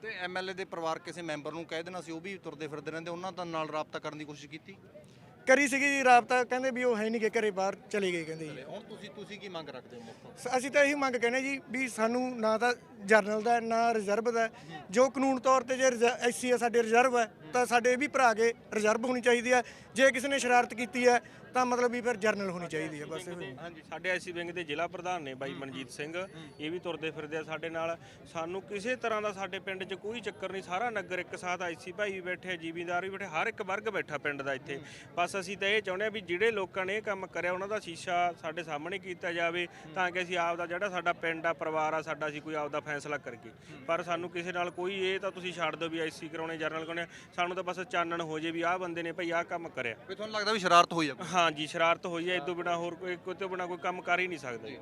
ਤੇ ਐਮਐਲਏ ਦੇ ਪਰਿਵਾਰ ਕਿਸੇ ਮੈਂਬਰ ਨੂੰ ਕਹਿ ਦੇਣਾ ਸੀ ਉਹ ਵੀ ਤੁਰਦੇ ਫਿਰਦੇ ਰਹਿੰਦੇ ਉਹਨਾਂ ਦਾ ਨਾਲ ਰਾਬਤਾ ਕਰਨ ਦੀ ਕੋਸ਼ਿਸ਼ ਕੀਤੀ? ਕਰੀ ਸੀਗੀ ਜੀ ਰਾਬਤਾ ਕਹਿੰਦੇ ਵੀ ਉਹ ਹੈ ਨਹੀਂ ਕਿ ਘਰੇ ਬਾਹਰ ਚਲੇ ਗਏ ਕਹਿੰਦੇ ਜੀ। ਹੁਣ ਤੁਸੀਂ ਤੁਸੀਂ ਕੀ ਮੰਗ ਰੱਖਦੇ ਹੋ ਮੁੱਖ? ਸ- ਅਸੀਂ ਤਾਂ ਇਹੀ ਮੰਗ ਕਹਿੰਦੇ ਜੀ ਵੀ ਸਾਨੂੰ ਨਾ ਤਾਂ ਜਰਨਲ ਦਾ ਨਾ ਰਿਜ਼ਰਵ ਦਾ ਜੋ ਕਾਨੂੰਨ ਤੌਰ ਤੇ ਜੇ ਐਸਸੀ ਆ ਸਾਡੇ ਰਿਜ਼ਰਵ ਹੈ ਤਾਂ ਸਾਡੇ ਇਹ ਵੀ ਭਰਾ ਕੇ ਰਿਜ਼ਰਵ ਹੋਣੀ ਚਾਹੀਦੀ ਹੈ। ਜੇ ਕਿਸੇ ਨੇ ਸ਼ਰਾਰਤ ਕੀਤੀ ਹੈ, ਤਾਂ ਮਤਲਬ ਵੀ ਫਿਰ ਜਰਨਲ ਹੋਣੀ ਚਾਹੀਦੀ ਹੈ ਬਸ। ਇਹੋ ਹੀ ਸਾਡੇ ਐਸੀ ਵਿੰਗ ਦੇ ਜ਼ਿਲ੍ਹਾ ਪ੍ਰਧਾਨ ਨੇ ਬਾਈ ਮਨਜੀਤ ਸਿੰਘ। ਇਹ ਵੀ ਤੁਰਦੇ ਫਿਰਦੇ ਆ ਸਾਡੇ ਨਾਲ। ਸਾਨੂੰ ਕਿਸੇ ਤਰ੍ਹਾਂ ਦਾ ਸਾਡੇ ਪਿੰਡ 'ਚ ਕੋਈ ਚੱਕਰ ਨਹੀਂ। ਸਾਰਾ ਨਗਰ ਇੱਕ ਸਾਥ ਆਈਸੀ ਭਾਈ ਵੀ ਬੈਠੇ ਜ਼ਿਮੀਂਦਾਰ ਵੀ ਬੈਠੇ, ਹਰ ਇੱਕ ਵਰਗ ਬੈਠਾ ਪਿੰਡ ਦਾ ਇੱਥੇ। ਬਸ ਅਸੀਂ ਤਾਂ ਇਹ ਚਾਹੁੰਦੇ ਆ ਵੀ ਜਿਹੜੇ ਲੋਕਾਂ ਨੇ ਇਹ ਕੰਮ ਕਰਿਆ, ਉਹਨਾਂ ਦਾ ਸ਼ੀਸ਼ਾ ਸਾਡੇ ਸਾਹਮਣੇ ਕੀਤਾ ਜਾਵੇ, ਤਾਂ ਕਿ ਅਸੀਂ ਆਪ ਦਾ ਜਿਹੜਾ ਸਾਡਾ ਪਿੰਡ ਆ, ਪਰਿਵਾਰ ਆ, ਸਾਡਾ ਅਸੀਂ ਕੋਈ ਆਪ ਦਾ ਫੈਸਲਾ ਕਰਕੇ। ਪਰ ਸਾਨੂੰ ਕਿਸੇ ਨਾਲ ਕੋਈ ਇਹ ਤਾਂ ਤੁਸੀਂ ਛੱਡ ਦਿਓ ਵੀ ਆਈਸੀ ਕਰਾਉਣੇ ਜਰਨਲ ਕਰਾਉਣੇ। ਸਾਨੂੰ ਤਾਂ ਬਸ ਚਾਨਣ ਹੋ ਜੇ ਵੀ ਆਹ ਬੰਦੇ ਨੇ ਭਾਈ ਆਹ ਕੰਮ ਕਰਿਆ। ਵੀ ਤੁਹਾਨੂੰ ਲੱਗਦਾ ਵੀ ਸ਼ਰਾਰਤ ਹੋਈ ਆ? ਹਾਂਜੀ ਸ਼ਰਾਰਤ ਹੋਈ ਹੈ ਇਦੋਂ ਬਿਨਾ ਹੋਰ ਕੋਈ ਕੋਈ ਤੋਂ ਬਿਨਾ ਕੋਈ ਕੰਮ ਕਰ ਹੀ ਨਹੀਂ ਸਕਦਾ ਜੀ।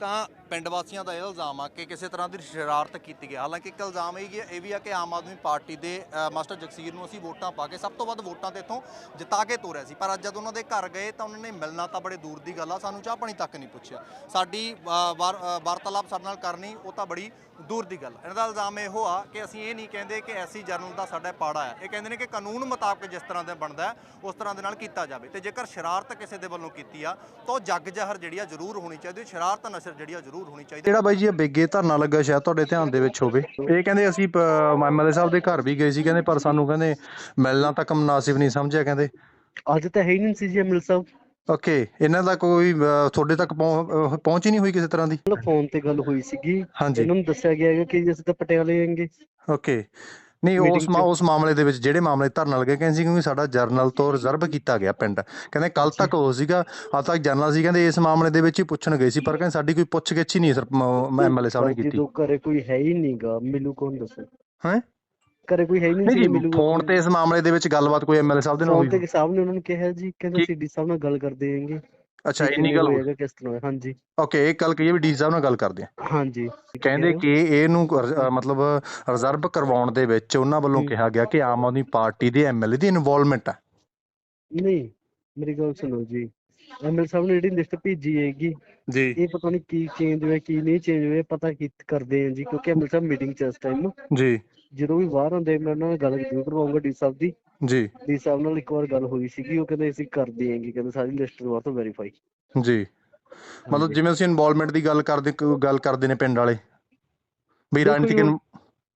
ਤਾਂ ਪਿੰਡ ਵਾਸੀਆਂ ਦਾ ਇਹ ਇਲਜ਼ਾਮ ਆ ਕਿ ਕਿਸੇ ਤਰ੍ਹਾਂ ਦੀ ਸ਼ਰਾਰਤ ਕੀਤੀ ਗਈ ਹਾਲਾਂਕਿ ਇੱਕ ਇਲਜ਼ਾਮ ਇਹ ਇਹ ਵੀ ਆ ਕਿ ਆਮ ਆਦਮੀ ਪਾਰਟੀ ਦੇ ਮਾਸਟਰ ਜਗਸੀਰ ਨੂੰ ਅਸੀਂ ਵੋਟਾਂ ਪਾ ਕੇ ਸਭ ਤੋਂ ਵੱਧ ਵੋਟਾਂ ਤੇ ਇੱਥੋਂ ਜਿਤਾ ਕੇ ਤੋਰਿਆ ਸੀ। ਪਰ ਅੱਜ ਜਦ ਉਹਨਾਂ ਦੇ ਘਰ ਗਏ ਤਾਂ ਉਹਨਾਂ ਨੇ ਮਿਲਣਾ ਤਾਂ ਬੜੇ ਦੂਰ ਦੀ ਗੱਲ ਆ ਸਾਨੂੰ ਚਾਹ ਪਾਣੀ ਤੱਕ ਨਹੀਂ ਪੁੱਛਿਆ। ਸਾਡੀ ਵਾਰਤਾਲਾਪ ਸਾਡੇ ਨਾਲ ਕਰਨੀ ਉਹ ਤਾਂ ਬੜੀ ਦੂਰ ਦੀ ਗੱਲ। ਇਹਨਾਂ ਦਾ ਇਲਜ਼ਾਮ ਇਹੋ ਆ ਕਿ ਅਸੀਂ ਇਹ ਨਹੀਂ ਕਹਿੰਦੇ ਕਿ ਐਸੀ ਜਰਨਲ ਦਾ ਸਾਡਾ ਪਾੜਾ ਹੈ। ਇਹ ਕਹਿੰਦੇ ਨੇ ਕਿ ਕਾਨੂੰਨ ਮੁਤਾਬਕ ਜਿਸ ਤਰ੍ਹਾਂ ਦਾ ਬਣਦਾ ਉਸ ਤਰ੍ਹਾਂ ਦੇ ਨਾਲ ਕੀਤਾ ਜਾਵੇ। ਤੇ ਜੇਕਰ ਸ਼ਰਾਰਤ ਕਿਸੇ ਦੇ ਵੱਲੋਂ ਕੀਤੀ ਆ ਤਾਂ ਉਹ ਜੱਗ ਜ਼ਹਰ ਜਿਹੜੀ ਆ ਜ਼ਰੂਰ ਹੋਣੀ ਚਾਹੀਦੀ ਹੈ, ਸ਼ਰਾਰਤ ਨਸ਼ਰ ਜਿਹੜੀ ਆ ਜ਼ਰੂਰ ਹੋਣੀ ਚਾਹੀਦੀ। ਜਿਹੜਾ ਬਾਈ ਜੀ ਇਹ ਬੇਗੇ ਧਰਨਾ ਲੱਗਾ ਸ਼ਾਇਦ ਤੁਹਾਡੇ ਧਿਆਨ ਦੇ ਵਿੱਚ ਹੋਵੇ। ਇਹ ਕਹਿੰਦੇ ਅਸੀਂ ਐਮਐਲਏ ਸਾਹਿਬ ਦੇ ਘਰ ਵੀ ਗਏ ਸੀ ਕਹਿੰਦੇ ਪਰ ਸਾਨੂੰ ਕਹਿੰਦੇ ਮਿਲਣਾ ਤੱਕ ਮੁਨਾਸਿਬ ਨਹੀਂ ਸਮਝਿਆ ਕਹਿੰਦੇ। ਅੱਜ ਤਾਂ ਹੈ ਹੀ ਨਹੀਂ ਸੀ ਜੀ ਐਮਐਲ ਸਾਹਿਬ। ਓਕੇ ਇਹਨਾਂ ਦਾ ਕੋਈ ਅਹ, ਤੁਹਾਡੇ ਤੱਕ ਪਹੁੰ- ਅਹ, ਪਹੁੰਚ ਹੀ ਨਹੀਂ ਹੋਈ ਕਿਸੇ ਤਰ੍ਹਾਂ ਦੀ? ਫੋਨ ਤੇ ਗੱਲ ਹੋਈ ਸੀਗੀ। ਹਾਂਜੀ। ਇਹਨਾਂ ਨੂੰ ਦੱਸਿਆ ਗਿਆ ਹੈਗਾ ਕਿ ਜੀ ਅਸੀਂ ਤਾਂ ਪਟਿਆਲੇ ਆਏਂਗੇ। ਓਕੇ ਨਹੀਂ Meeting ਉਸ ਮਾ- ਚ- ਉਸ ਮਾਮਲੇ ਦੇ ਵਿੱਚ ਜਿਹੜੇ ਮਾਮਲੇ ਧਰਨਾ ਲੱਗੇ ਕਹਿੰਦੇ ਸੀ ਕਿਉਂਕਿ ਸਾਡਾ ਜਰਨਲ ਤੋਂ ਰਿਜ਼ਰਵ ਕੀਤਾ ਗਿਆ ਪਿੰਡ। ਕਹਿੰਦੇ ਕੱਲ ਤੱਕ ਉਹ ਸੀਗਾ ਅੱਜ ਤੱਕ ਜਰਨਲ ਸੀ ਕਹਿੰਦੇ ਇਸ ਮਾਮਲੇ ਦੇ ਵਿੱਚ ਹੀ ਪੁੱਛਣ ਗਏ ਸੀ ਪਰ ਕਹਿੰਦੇ ਸਾਡੀ ਕੋਈ ਪੁੱਛ ਗਿੱਛ ਹੀ ਨਹੀਂ ਸਰ ਐਮਐਲਏ ਸਾਹਿਬ ਨੇ ਕੀਤੀ। ਜਦੋਂ ਘਰੇ ਕੋਈ ਹੈ ਹੀ ਨਹੀਂਗਾ ਮਿਲੂ ਕੌਣ ਦੱਸੋ? ਹੈਂ? ਘਰੇ ਕੋਈ ਹੈ ਹੀ ਨਹੀਂ ਨਹੀਂ ਜੀ ਫੋਨ ਤੇ ਇਸ ਮਾਮਲੇ ਦੇ ਵਿੱਚ ਗੱਲਬਾਤ ਕੋਈ ਐਮਐਲਏ ਸਾਹਿਬ ਦੇ ਨਾਲ ਫੋਨ ਹੋਈ ਤੇ ਸਾਹਿਬ ਨੇ ਉਹਨਾਂ ਨੂੰ ਕਿਹਾ ਜੀ ਕਹਿੰਦੇ ਸੀਡੀ ਸਾਹਿਬ ਨਾਲ ਗੱਲ ਕਰਦੇ ਆਂਗੇ ਅੱਛਾ ਇੰਨੀ ਗੱਲ ਹੋਈ ਹੋਏਗਾ ਕਿਸ ਤਰ੍ਹਾਂ। ਹਾਂਜੀ। ਓਕੇ ਇਹ ਗੱਲ ਕਹੀਏ ਵੀ ਡੀ ਸਾਹਿਬ ਨਾਲ ਗੱਲ ਕਰਦੇ ਆ। ਹਾਂਜੀ। ਕਹਿੰਦੇ ਕਿ ਇਹਨੂੰ ਮਤਲਬ ਰਿਜ਼ਰਵ ਕਰਵਾਉਣ ਦੇ ਵਿੱਚ ਉਹਨਾਂ ਵੱਲੋਂ ਕਿਹਾ ਗਿਆ ਕਿ ਆਮ ਆਦਮੀ ਪਾਰਟੀ ਦੇ ਐਮਐਲਏ ਦੀ ਇਨਵੋਲਵਮੈਂਟ ਹੈ ਨਹੀਂ ਮੇਰੀ ਗੱਲ ਸੁਣੋ ਜੀ। ਐਮਐਲ ਸਾਹਿਬ ਨੇ ਜਿਹੜੀ ਲਿਸਟ ਭੇਜੀ ਹੈਗੀ ਜੀ। ਇਹ ਪਤਾ ਨਹੀਂ ਕੀ ਚੇਂਜ ਹੋਇਆ ਕੀ ਨਹੀਂ ਚੇਂਜ ਹੋਇਆ ਪਤਾ ਕੀ ਕਰਦੇ ਆ ਜੀ ਕਿਉਂਕਿ ਐਮਐਲ ਸਾਹਿਬ ਮੀਟਿੰਗ ਚ ਇਸ ਟਾਈਮ ਜੀ। ਜਦੋਂ ਵੀ ਬਾਹਰ ਹੁੰਦੇ ਮੈਂ ਉਹਨਾਂ ਨਾਲ ਗੱਲ ਜ਼ਰੂਰ ਕਰਵਾਉਂਗਾ ਡੀ ਸਾਹਿਬ ਦੀ। ਜੀ। ਡੀ ਸਾਹਿਬ ਨਾਲ ਇੱਕ ਵਾਰ ਗੱਲ ਹੋਈ ਸੀਗੀ ਉਹ ਕਹਿੰਦੇ ਅਸੀਂ ਕਰਦੇ ਆਂਗੇ ਕਹਿੰਦੇ ਸਾਰੀ ਲਿਸਟ ਦੁਬਾਰਾ ਤੋਂ ਵੈਰੀਫਾਈ ਜੀ। ਮਤਲਬ ਜਿਵੇਂ ਅਸੀਂ ਇਨਵੋਲਵਮੈਂਟ ਦੀ ਗੱਲ ਕਰਦੇ ਗੱਲ ਕਰਦੇ ਨੇ ਪਿੰਡ ਵਾਲੇ। ਵੀ ਰਾਜਨੀਤਿਕ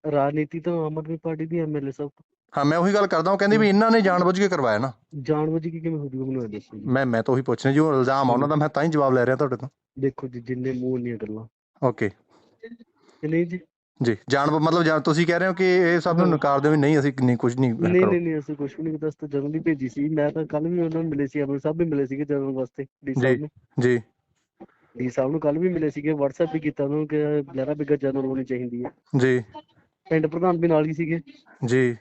ਰਾਜਨੀਤੀ ਤਾਂ ਆਮ ਆਦਮੀ ਪਾਰਟੀ ਦੀ ਐਮਐਲਏ ਸਾਹਿਬ ਹਾਂ ਮੈਂ ਉਹੀ ਗੱਲ ਕਰਦਾ ਉਹ ਕਹਿੰਦੇ ਵੀ ਇਹਨਾਂ ਨੇ ਜਾਣਬੁੱਝ ਕੇ ਕਰਵਾਇਆ ਨਾ। ਜਾਣਬੁੱਝ ਕੇ ਕਿਵੇਂ ਹੋ ਜੂਗਾ ਮੈਨੂੰ ਇਹ ਦੱਸੋ ਮੈਂ ਮੈਂ ਤਾਂ ਉਹੀ ਪੁੱਛ ਰਿਹਾ ਜੀ ਉਹ ਇਲਜ਼ਾਮ ਆ ਉਹਨਾਂ ਦਾ ਮੈਂ ਤਾਂ ਹੀ ਜਵਾਬ ਲੈ ਰਿਹਾ ਤੁਹਾਡੇ ਤੋਂ। ਦੇਖੋ ਜੀ ਜਿੰਨੇ ਮੂੰਹ ਨੀਆਂ ਗੱਲਾਂ। ਓਕੇ। ਨਹੀਂ ਜੀ ਜੀ ਜਾਣ ਮਤਲਬ ਜਾਣ ਤੁਸੀਂ ਕਹਿ ਰਹੇ ਹੋ ਕਿ ਇਹ ਸਭ ਨੂੰ ਨਕਾਰ ਦਿਓ ਵੀ ਨਹੀਂ ਅਸੀਂ ਨਹੀਂ ਕੁਝ ਨਹੀਂ ਨਹੀਂ ਨਹੀਂ ਨਹੀਂ ਅਸੀਂ ਕੁਝ ਵੀ ਨਹੀਂ ਕੀਤਾ ਅਸੀਂ ਤਾਂ ਜਦੋਂ ਦੀ ਭੇਜੀ ਸੀ ਮੈਂ ਤਾਂ ਕੱਲ ਵੀ ਉਹਨਾਂ ਨੂੰ ਮਿਲੇ ਸੀ ਐਮਐਲ ਸਾਹਿਬ ਵੀ ਮਿਲੇ ਸੀਗੇ ਜਨਰਲ ਵਾਸਤੇ ਡੀ ਸਾਹਿਬ ਨੂੰ। ਜੀ। ਡੀ ਸਾਹਿਬ ਨੂੰ ਕੱਲ ਵੀ ਮਿਲੇ ਸੀਗੇ WhatsApp ਵੀ ਕੀਤਾ ਉਹਨਾਂ ਨੂੰ ਕਿ ਲਹਿਰਾ ਬਿਗਾ ਜਨਰਲ ਹੋਣੀ ਚਾਹੀਦੀ ਹੈ। ਜੀ। ਪਿੰਡ ਪ੍ਰਧਾਨ ਵੀ ਨਾਲ ਹੀ ਸੀਗੇ। ਜੀ।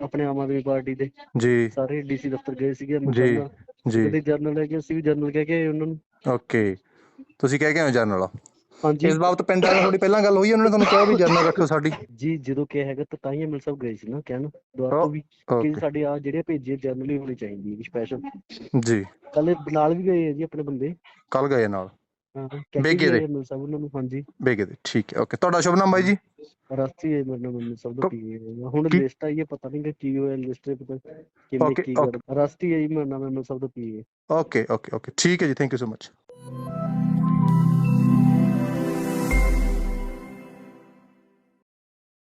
ਆਪਣੇ ਆਮ ਆਦਮੀ ਪਾਰਟੀ ਦੇ। ਜੀ। ਸਾਰੇ ਡੀਸੀ ਦਫ਼ਤਰ ਗਏ ਸੀਗੇ ਜੀ, ਜੀ। ਜਿਹੜੇ ਜਨਰਲ ਹੈ ਕਿ ਅਸੀਂ ਵੀ ਜਨਰਲ ਕਹਿ ਕੇ ਉਹਨਾਂ ਨੂੰ। ਓਕੇ। ਤੁਸੀਂ ਕਹਿ ਕੇ ਆਏ ਜਨਰਲ ਹਾਂਜੀ। ਇਸ ਬਾਬਤ ਪਿੰਡ ਵਾਲਿਆਂ ਨਾਲ ਤੁਹਾਡੀ ਪਹਿਲਾਂ ਗੱਲ ਹੋਈ ਹੈ ਉਹਨਾਂ ਨੇ ਤੁਹਾਨੂੰ ਕਿਹਾ ਵੀ ਜਨਰਲ ਰੱਖਿਓ ਸਾਡੀ। ਜੀ ਜਦੋਂ ਕਿਹਾ ਹੈਗਾ ਤਾਂ ਤਾਂ ਹੀ ਐਮਐਲ ਸਾਹਿਬ ਗਏ ਸੀ ਨਾ ਕਹਿਣ। ਦੁਆਰਾ ਤੋਂ ਵੀ ਕਿ ਸਾਡੇ ਆ ਜਿਹੜੇ ਭੇਜੇ ਹੀ ਹੋਣੀ ਚਾਹੀਦੀ ਹੈ ਸਪੈਸ਼ਲ ਜੀ। ਕੱਲ ਨਾਲ ਵੀ ਗਏ ਆ ਜੀ ਆਪਣੇ ਬੰਦੇ। ਕੱਲ ਗਏ ਨਾਲ। ਬੇਗੇ ਦੇ। ਐਮਐਲ ਸਾਹਿਬ ਉਹਨਾਂ ਨੂੰ ਹਾਂਜੀ। ਬੇਗੇ ਦੇ ਠੀਕ ਹੈ ਓਕੇ। ਤੁਹਾਡਾ ਸ਼ੁਭ ਨਾਮ ਬਾਈ ਜੀ? ਰਾਸ਼ਟਰੀ ਹੈ ਮੇਰੇ ਨਾਲ ਸਭ ਤੋਂ ਪੀਏ ਹੁਣ ਲਿਸਟ ਆਈ ਹੈ ਪਤਾ ਨਹੀਂ ਕਿ ਕੀ ਹੋਇਆ ਲਿਸਟ ਤੇ ਪਤਾ ਕਿਵੇਂ ਕੀ. ਕਰ ਰਾਸ਼ਟਰੀ ਹੈ ਜੀ ਮੇਰੇ ਨਾਲ ਸਭ ਤੋਂ ਪੀਏ ਓਕੇ ਓਕੇ ਓਕੇ। ਠੀਕ ਹੈ ਜੀ ਥੈਂਕ ਯੂ ਸੋ ਮਚ